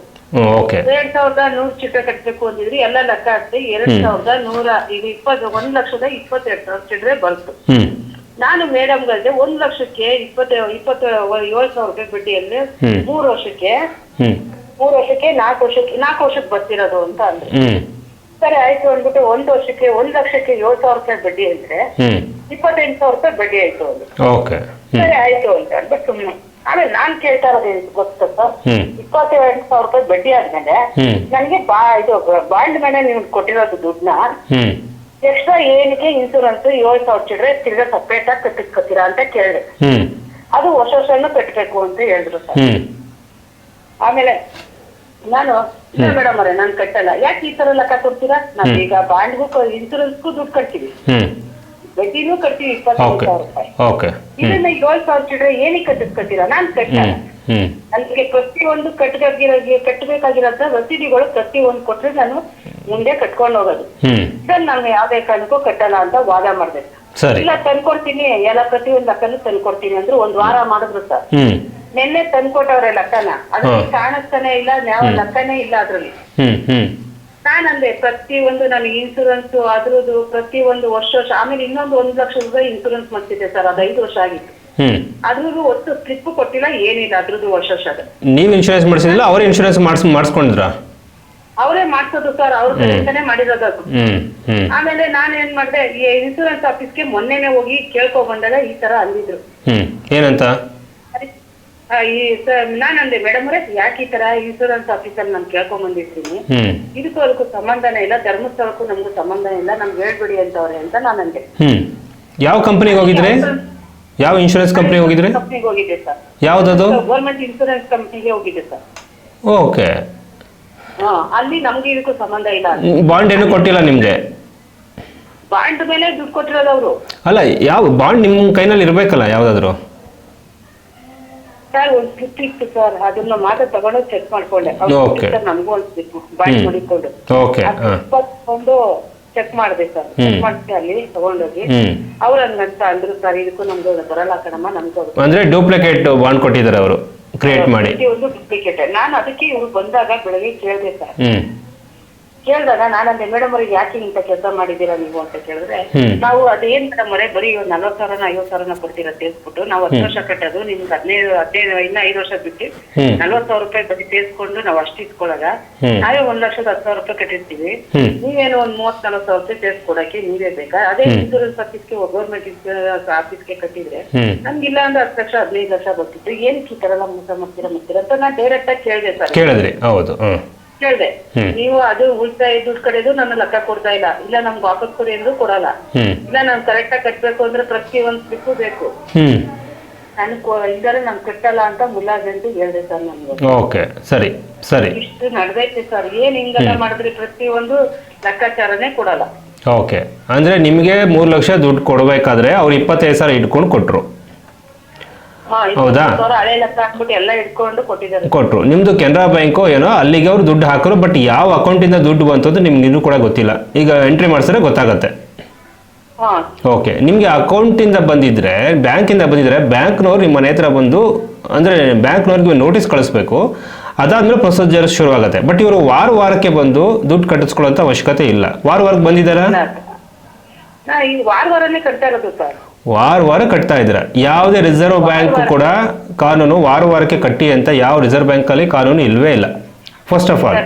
Speaker 1: ಓಕೆ.
Speaker 2: ಎರಡ್ ಸಾವಿರದ ನೂರ್ ಚಿಕ್ಕ ಕಟ್ಬೇಕು ಅಂದಿದ್ರಿ ಎಲ್ಲ ಲೆಕ್ಕ ಹಾಕ್ತಿ ಎರಡ್. ಸಾವಿರದ ನೂರ ಇದು ಇಪ್ಪತ್ತು ಒಂದ್ ಲಕ್ಷದ ಇಪ್ಪತ್ತೆರಡು ಸಾವಿರ ಚಿಲ್ಲರೆ ಬಂತು. ನಾನು ಮೇಡಮ್ಗಳ್ದೆ ಒಂದ್ ಲಕ್ಷಕ್ಕೆ ಇಪ್ಪತ್ತ ಇಪ್ಪತ್ ಏಳು ಸಾವಿರ ರೂಪಾಯಿ ಬಡ್ಡಿಯಲ್ಲಿ
Speaker 1: ಹ್ಮ್.
Speaker 2: ಮೂರು ವರ್ಷಕ್ಕೆ
Speaker 1: ಮೂರ್
Speaker 2: ಮೂರು ವರ್ಷಕ್ಕೆ ನಾಲ್ಕು ವರ್ಷಕ್ಕೆ ನಾಲ್ಕು ವರ್ಷಕ್ಕೆ ಬರ್ತಿರೋದು ಅಂತ ಅಂದ್ರೆ. ಸರಿ ಆಯ್ತು ಅಂದ್ಬಿಟ್ಟು ಒಂದ್ ವರ್ಷಕ್ಕೆ ಒಂದ್ ಲಕ್ಷಕ್ಕೆ ಏಳು ಸಾವಿರ ರೂಪಾಯಿ ಬಡ್ಡಿ ಅಂದ್ರೆ ಇಪ್ಪತ್ತೆಂಟು ಸಾವಿರ ರೂಪಾಯಿ ಬಡ್ಡಿ ಆಯ್ತು ಅಂದ್ರೆ.
Speaker 1: ಓಕೆ.
Speaker 2: ಸರಿ ಆಯ್ತು ಅಂತ ಅಂದ್ಬಿಟ್ಟು ಸುಮ್ಮನೆ ಆಮೇಲೆ ನಾನ್ ಕೇಳ್ತಾ ಇರೋದು ಗೊತ್ತು. ಇಪ್ಪತ್ತೆರಡು ಸಾವಿರ ರೂಪಾಯಿ ಬಡ್ಡಿ ಆದ್ಮೇಲೆ ನನಗೆ ಬಾ ಇದು ಬಾಂಡ್ ಮೇಲೆ ನೀವು ಕೊಟ್ಟಿರೋದು ದುಡ್ಡನ್ನ ಎಕ್ಸ್ಟ್ರಾ ಏನಕ್ಕೆ ಇನ್ಸೂರೆನ್ಸ್ ಏಳು ಸಾವಿರ ಚಿಡ್ರೆ ತಿರ್ಗಾ ಸಪ್ರೇಟ್ ಆಗಿ ಕಟ್ಟಿಸ್ಕೊತೀರಾ ಅಂತ ಕೇಳಿದೆ. ಅದು ವರ್ಷ ವರ್ಷನೂ ಕಟ್ಟಬೇಕು ಅಂತ ಹೇಳಿದ್ರು ಸರ್. ಆಮೇಲೆ ನಾನು ಇಲ್ಲ ಮೇಡಮ್ ಅವರೇ ನಾನು ಕಟ್ಟಲ್ಲ. ಯಾಕೆ ಈ ತರ ಲೆಕ್ಕ ಕೊಡ್ತೀರಾ? ನಾವ್ ಈಗ ಬಾಂಡ್ಗೂ ಇನ್ಸೂರೆನ್ಸ್ಗೂ ದುಡ್ಡು ಕಟ್ತೀವಿ. ಬಡ್ಡಿನೂ ಕಟ್ತೀವಿ ಇಪ್ಪತ್ತೈದು ಸಾವಿರ ರೂಪಾಯಿ.
Speaker 1: ಓಕೆ
Speaker 2: ಇದನ್ನ ಏಳು ಸಾವಿರ ಚಿಲ್ಲರೆ ಏನಕ್ಕೆ ಕಟ್ಟಿಸ್ಕೊತೀರಾ? ನಾನ್
Speaker 1: ಹ್ಞೂ
Speaker 2: ನನಗೆ ಪ್ರತಿಯೊಂದು ಕಟ್ಟಬೇಕಾಗಿರೋ ಕಟ್ಟಬೇಕಾಗಿರೋಂಥ ರಸೀದಿಗಳು ಪ್ರತಿಯೊಂದು ಕೊಟ್ರೆ ನಾನು ಮುಂದೆ ಕಟ್ಕೊಂಡು ಹೋಗೋದು.
Speaker 1: ಹ್ಮ್.
Speaker 2: ಇದನ್ನ ನಾನು ಯಾವ್ದೇ ಕಾರಣಕ್ಕೂ ಕಟ್ಟಲ್ಲ ಅಂತ ವಾದ ಮಾಡ್ಬೇಕು.
Speaker 1: ಸರಿ.
Speaker 2: ಇಲ್ಲ ತಂದ್ಕೊಡ್ತೀನಿ. ಎಲ್ಲ ಪ್ರತಿಯೊಂದು ಲೆಕ್ಕನೂ ತಂದ್ಕೊಡ್ತೀನಿ ಅಂದ್ರೆ ಒಂದ್ ವಾರ ಮಾಡಿದ್ರು ಸರ್. ನಿನ್ನೆ ತಂದ್ಕೊಟ್ಟವ್ರೆ ಲಕ್ಕನ. ಅದ್ರಲ್ಲಿ. ಕಾಣಿಸ್ತಾನೆ ಇಲ್ಲ ಯಾವ ಲಕ್ಕನೇ ಇಲ್ಲ ಅದ್ರಲ್ಲಿ. ನಾನಂದೆ ಒಂದು ನನಗೆ ಇನ್ಸೂರೆನ್ಸ್ ಅದ್ರದ್ದು ಪ್ರತಿಯೊಂದು ವರ್ಷ ವರ್ಷ ಆಮೇಲೆ ಇನ್ನೊಂದು ಒಂದ್ ಲಕ್ಷ ರೂಪಾಯಿ ಇನ್ಸೂರೆನ್ಸ್ ಮಾಡ್ತಿದ್ದೆ ಸರ್ ಅದು ಐದು ವರ್ಷ ಆಗಿತ್ತು. ಅದ್ರದ್ದು ಒಟ್ಟು ಸ್ಲಿಪ್ ಕೊಟ್ಟಿಲ್ಲ ಏನಿಲ್ಲ ಅದ್ರದ್ದು ವರ್ಷ ಅದ.
Speaker 1: ನೀವು ಇನ್ಶೂರೆನ್ಸ್ ಮಾಡಿಸಿದಿಲ್ಲ ಅವ್ರ ಇನ್ಶೂರೆನ್ಸ್ ಮಾಡಿಸ್ ಮಾಡಿಸ್ಕೊಂಡಿದ್ರಾ
Speaker 2: ಅವರೇ ಮಾಡ್ಸೋದು ಸರ್ ಅವ್ರ ಕಡೆಯಿಂದನೇ ಮಾಡಿರೋದು ಅದು. ಆಮೇಲೆ ನಾನು ಏನ್ ಮಾಡ್ದೆ ಈ ಇನ್ಸೂರೆನ್ಸ್ ಆಫೀಸ್ಗೆ ಮೊನ್ನೆನೆ ಹೋಗಿ ಕೇಳ್ಕೊ ಬಂದಾಗ ಈ ತರ ಅಂದಿದ್ರು.
Speaker 1: ಏನಂತ?
Speaker 2: ಈ ಸ- ನಾನಂದೆ ಮೇಡಮ್ ಅವರೇ ಯಾಕೆ ಈ ತರ ಇನ್ಶೂರೆನ್ಸ್ ಆಫೀಸಲ್ಲಿ ನಾನು ಕೇಳ್ಕೊಂಡ್ ಬಂದಿರ್ತೀನಿ?
Speaker 1: ಹ್ಞೂ
Speaker 2: ಇದಕ್ಕೂ ಅದಕ್ಕೂ ಸಂಬಂಧನೇ ಇಲ್ಲ ಧರ್ಮಸ್ಥಳಕ್ಕೂ ನಮ್ಗೂ ಸಂಬಂಧ ಇಲ್ಲ ನಮ್ಗೆ ಹೇಳ್ಬಿಡಿ ಅಂತವ್ರೆ ಅಂತ ನಾನಂದೆ.
Speaker 1: ಹ್ಞೂ ಯಾವ ಕಂಪನಿಗೆ ಹೋಗಿದ್ರೆ? ಯಾವ ಇನ್ಶೂರೆನ್ಸ್ ಕಂಪ್ನಿಗೆ ಹೋಗಿದ್ರೆ?
Speaker 2: ಕಂಪ್ನಿಗೆ ಹೋಗಿದ್ದೆ ಸರ್
Speaker 1: ಯಾವುದದು?
Speaker 2: ಗೌರ್ಮೆಂಟ್ ಇನ್ಶೂರೆನ್ಸ್ ಕಂಪ್ನಿಗೆ ಹೋಗಿದೆ ಸರ್
Speaker 1: ಓಕೆ.
Speaker 2: ಹಾ ಅಲ್ಲಿ ನಮ್ಗೆ ಇದಕ್ಕೂ ಸಂಬಂಧ ಇಲ್ಲ.
Speaker 1: ಬಾಂಡ್ ಏನು ಕೊಟ್ಟಿಲ್ಲ ನಿಮಗೆ?
Speaker 2: ಬಾಂಡ್ ಮೇಲೆ ದುಡ್ಡು ಕೊಟ್ಟಿರೋದು ಅವರು.
Speaker 1: ಅಲ್ಲ ಯಾವ ಬಾಂಡ್ ನಿಮ್ಮ ಕೈನಲ್ಲಿ ಇರಬೇಕಲ್ಲ ಯಾವುದಾದ್ರು?
Speaker 2: ಸರ್ ಒಂದ್ ಸ್ಲಿಪ್ ಇತ್ತು ಸರ್. ಅದನ್ನ ಮಾತ್ರ ತಗೊಂಡು ಚೆಕ್ ಮಾಡ್ಕೊಂಡೆ.
Speaker 1: Okay.
Speaker 2: ನಮಗೂ ಒಂದ್ ಸ್ಲಿಪ್ ಬಾಂಡ್
Speaker 1: ಹ್ಮ್.
Speaker 2: ಮಾಡಿಕೊಂಡು.
Speaker 1: ಓಕೆ ಹಾಂ.
Speaker 2: ಇಪ್ಪತ್ತೊಂದು ಚೆಕ್ ಮಾಡಿದೆ ಸರ್. ಚೆಕ್
Speaker 1: ಹ್ಮ್.
Speaker 2: ಮಾಡಿಸಿ ಅಲ್ಲಿ ತಗೊಂಡೋಗಿ.
Speaker 1: ಅವ್ರು
Speaker 2: ಅವ್ರ ಹಂಗಂತ ಅಂದ್ರು ಸರ್ ಇದಕ್ಕೂ ನಮ್ದು ಬರಲ್ಲ ಕಣಮ್ಮ ನಮ್ದು ಅದು
Speaker 1: ಅಂದರೆ ಡೂಪ್ಲಿಕೇಟ್ ಬಾಂಡ್ ಕೊಟ್ಟಿದ್ದಾರೆ ಅವರು. ಕ್ರಿಯೇಟ್ ಮಾಡಿ.
Speaker 2: ಒಂದು ಡೂಪ್ಲಿಕೇಟ್ ನಾನು ಅದಕ್ಕೆ ಇವ್ರು ಬಂದಾಗ ಬೆಳಗ್ಗೆ ಕೇಳಿದೆ ಸರ್.
Speaker 1: ಹ್ಞೂ
Speaker 2: ಕೇಳಿದಾಗ ನಾನಂದೆ ಮೇಡಮ್ ಅವ್ರಿಗೆ ಯಾಕೆ ಇಂಥ ಕೆಲಸ ಮಾಡಿದ್ದೀರಾ ನೀವು? ಅಂತ ಕೇಳಿದ್ರೆ ನಾವು ಅದೇನ್ ಮೇಡಮ್ ಅವರೇ ಬರೀ ಒಂದ್ ನಲ್ವತ್ತು ಸಾವಿರನ ಐವತ್ತು ಸಾವಿರನ ಕೊಡ್ತೀರಾ ಸೇರಿಸ್ಬಿಟ್ಟು ನಾವು ಹತ್ತು ವರ್ಷ ಕಟ್ಟೋದು ನಿಮ್ಗೆ ಹದಿನೈದು ಹದಿನೈದು ಇನ್ನ ಐದು ವರ್ಷ ಬಿಟ್ಟು. ನಲ್ವತ್ತು ಸಾವಿರ ರೂಪಾಯಿ ಬರೀ ಸೇರಿಸ್ಕೊಂಡು ನಾವು ಅಷ್ಟು
Speaker 1: ಇಟ್ಕೊಳಗ.
Speaker 2: ನಾವೇ ಒಂದ್ ಲಕ್ಷದ ಹತ್ತು ಸಾವಿರ ರೂಪಾಯಿ ಕಟ್ಟಿರ್ತೀವಿ. ನೀವೇನು ಒಂದ್ ಮೂವತ್ ನಲ್ವತ್ತು ಸಾವಿರ ರೂಪಾಯಿ ಸೇರಿಸ್ಕೊಡಕ್ಕೆ ನೀವೇ ಬೇಕಾ? ಅದೇ ಇನ್ಸೂರೆನ್ಸ್ ಆಫೀಸ್ಗೆ ಗೌರ್ಮೆಂಟ್ ಇನ್ಸೂರೆನ್ಸ್ ಆಫೀಸ್ಗೆ ಕಟ್ಟಿದ್ರೆ
Speaker 1: ನಮ್ಗೆ
Speaker 2: ಇಲ್ಲ ಅಂದ್ರೆ ಹತ್ತು ಲಕ್ಷ ಹದಿನೈದು ಲಕ್ಷ ಬರ್ತಿತ್ತು. ಏನಕ್ಕೆ ಈ ತರ ಎಲ್ಲ ಮೋಸ ಮಾಡ್ತೀರಾ ಮಾಡ್ತೀರಾ ಅಂತ ನಾನು ಡೈರೆಕ್ಟ್ ಆಗಿ ಕೇಳಿದೆ ಸರ್.
Speaker 1: ಕೇಳಿದ್ರಿ. ಹೌದು.
Speaker 2: ಕೇಳಿದೆ ನೀವು ಅದು ಉಳಿತಾಯ ದುಡ್ಡು ಕಡೆದು ನನ್ನ ಲೆಕ್ಕ ಕೊಡ್ತಾ ಇಲ್ಲ. ಇಲ್ಲ ನಮ್ಗೆ ವಾಪಸ್ ಕೊಡಿ ಅಂದ್ರು ಕೊಡಲ್ಲ. ಇಲ್ಲ ನಾನು ಕರೆಕ್ಟ್ ಆಗಿ ಕಟ್ಬೇಕು ಅಂದ್ರೆ ಪ್ರತಿ ಒಂದ್ ಸ್ಲಿಪ್ಪು ಬೇಕು. ನಾನು ಇಲ್ದಾರೆ ನಾನು ಕಟ್ಟಲ್ಲ ಅಂತ ಮುಲಾಜಂಟು ಹೇಳ್ದೆ ಸರ್ ನಮ್ಗೆ
Speaker 1: ಓಕೆ ಸರಿ ಸರಿ.
Speaker 2: ಇಷ್ಟು ನಡೆದೈತೆ ಸರ್. ಏನ್ ಹಿಂಗೆಲ್ಲ ಮಾಡಿದ್ರೆ ಪ್ರತಿ ಒಂದು ಲೆಕ್ಕಾಚಾರನೇ ಕೊಡಲ್ಲ.
Speaker 1: ಓಕೆ ಅಂದ್ರೆ ನಿಮಗೆ ಮೂರು ಲಕ್ಷ ದುಡ್ಡು ಕೊಡಬೇಕಾದ್ರೆ ಅವ್ರು ಇಪ್ಪತ್ತೈದು ಸಾವಿರ ಇಟ್ಕೊಂಡು ಕೊಟ್ಟರು
Speaker 2: ಹಾ
Speaker 1: ಹೌದಾ?
Speaker 2: ಇಪ್ಪತ್ತು ಸಾವಿರ ಹಳೆ ಲೆಕ್ಕ ಹಾಕ್ಬಿಟ್ಟು ಎಲ್ಲ ಇಟ್ಕೊಂಡು ಕೊಟ್ಟಿದ್ದಾರೆ.
Speaker 1: ಕೊಟ್ಟರು ನಿಮ್ಮದು ಕೆನರಾ ಬ್ಯಾಂಕೋ ಏನೋ ಅಲ್ಲಿಗೆ ಅವ್ರು ದುಡ್ಡು ಹಾಕರು ಬಟ್ ಯಾವ ಅಕೌಂಟಿಂದ ದುಡ್ಡು ಬಂತು ಅಂತ ನಿಮ್ಗೆ ಇನ್ನೂ ಕೂಡ ಗೊತ್ತಿಲ್ಲ. ಈಗ ಎಂಟ್ರಿ ಮಾಡಿಸಿದ್ರೆ ಗೊತ್ತಾಗುತ್ತೆ. ಓಕೆ ನಿಮಗೆ ಅಕೌಂಟಿಂದ ಬಂದಿದ್ರೆ ಬ್ಯಾಂಕಿಂದ ಬಂದಿದ್ರೆ ಬ್ಯಾಂಕ್ನವ್ರು ನಿಮ್ಮ ಮನೆ ಹತ್ರ ಬಂದು ಅಂದರೆ ಬ್ಯಾಂಕ್ನವ್ರಿಗೆ ನೋಟಿಸ್ ಕಳಿಸ್ಬೇಕು. ಅದಾದ್ಮೇಲೆ ಪ್ರೊಸೀಜರ್ ಶುರು ಆಗುತ್ತೆ ಬಟ್ ಇವರು ವಾರ ವಾರಕ್ಕೆ ಬಂದು ದುಡ್ಡು ಕಟ್ಟಿಸ್ಕೊಳ್ಳೋಂಥ ಅವಶ್ಯಕತೆ ಇಲ್ಲ. ವಾರ ವಾರಕ್ಕೆ ಬಂದಿದ್ದಾರಾ?
Speaker 2: ವಾರ ವಾರನೇ ಸರ್
Speaker 1: ವಾರ ವಾರ ಕಟ್ತಾ ಇದ್ದಾರೆ. ಯಾವುದೇ ರಿಸರ್ವ್ ಬ್ಯಾಂಕ್ ಕೂಡ ಕಾನೂನು ವಾರ ವಾರಕ್ಕೆ ಕಟ್ಟಿ ಅಂತ ಯಾವ ರಿಸರ್ವ್ ಬ್ಯಾಂಕಲ್ಲಿ ಕಾನೂನು ಇಲ್ವೇ ಇಲ್ಲ. First of all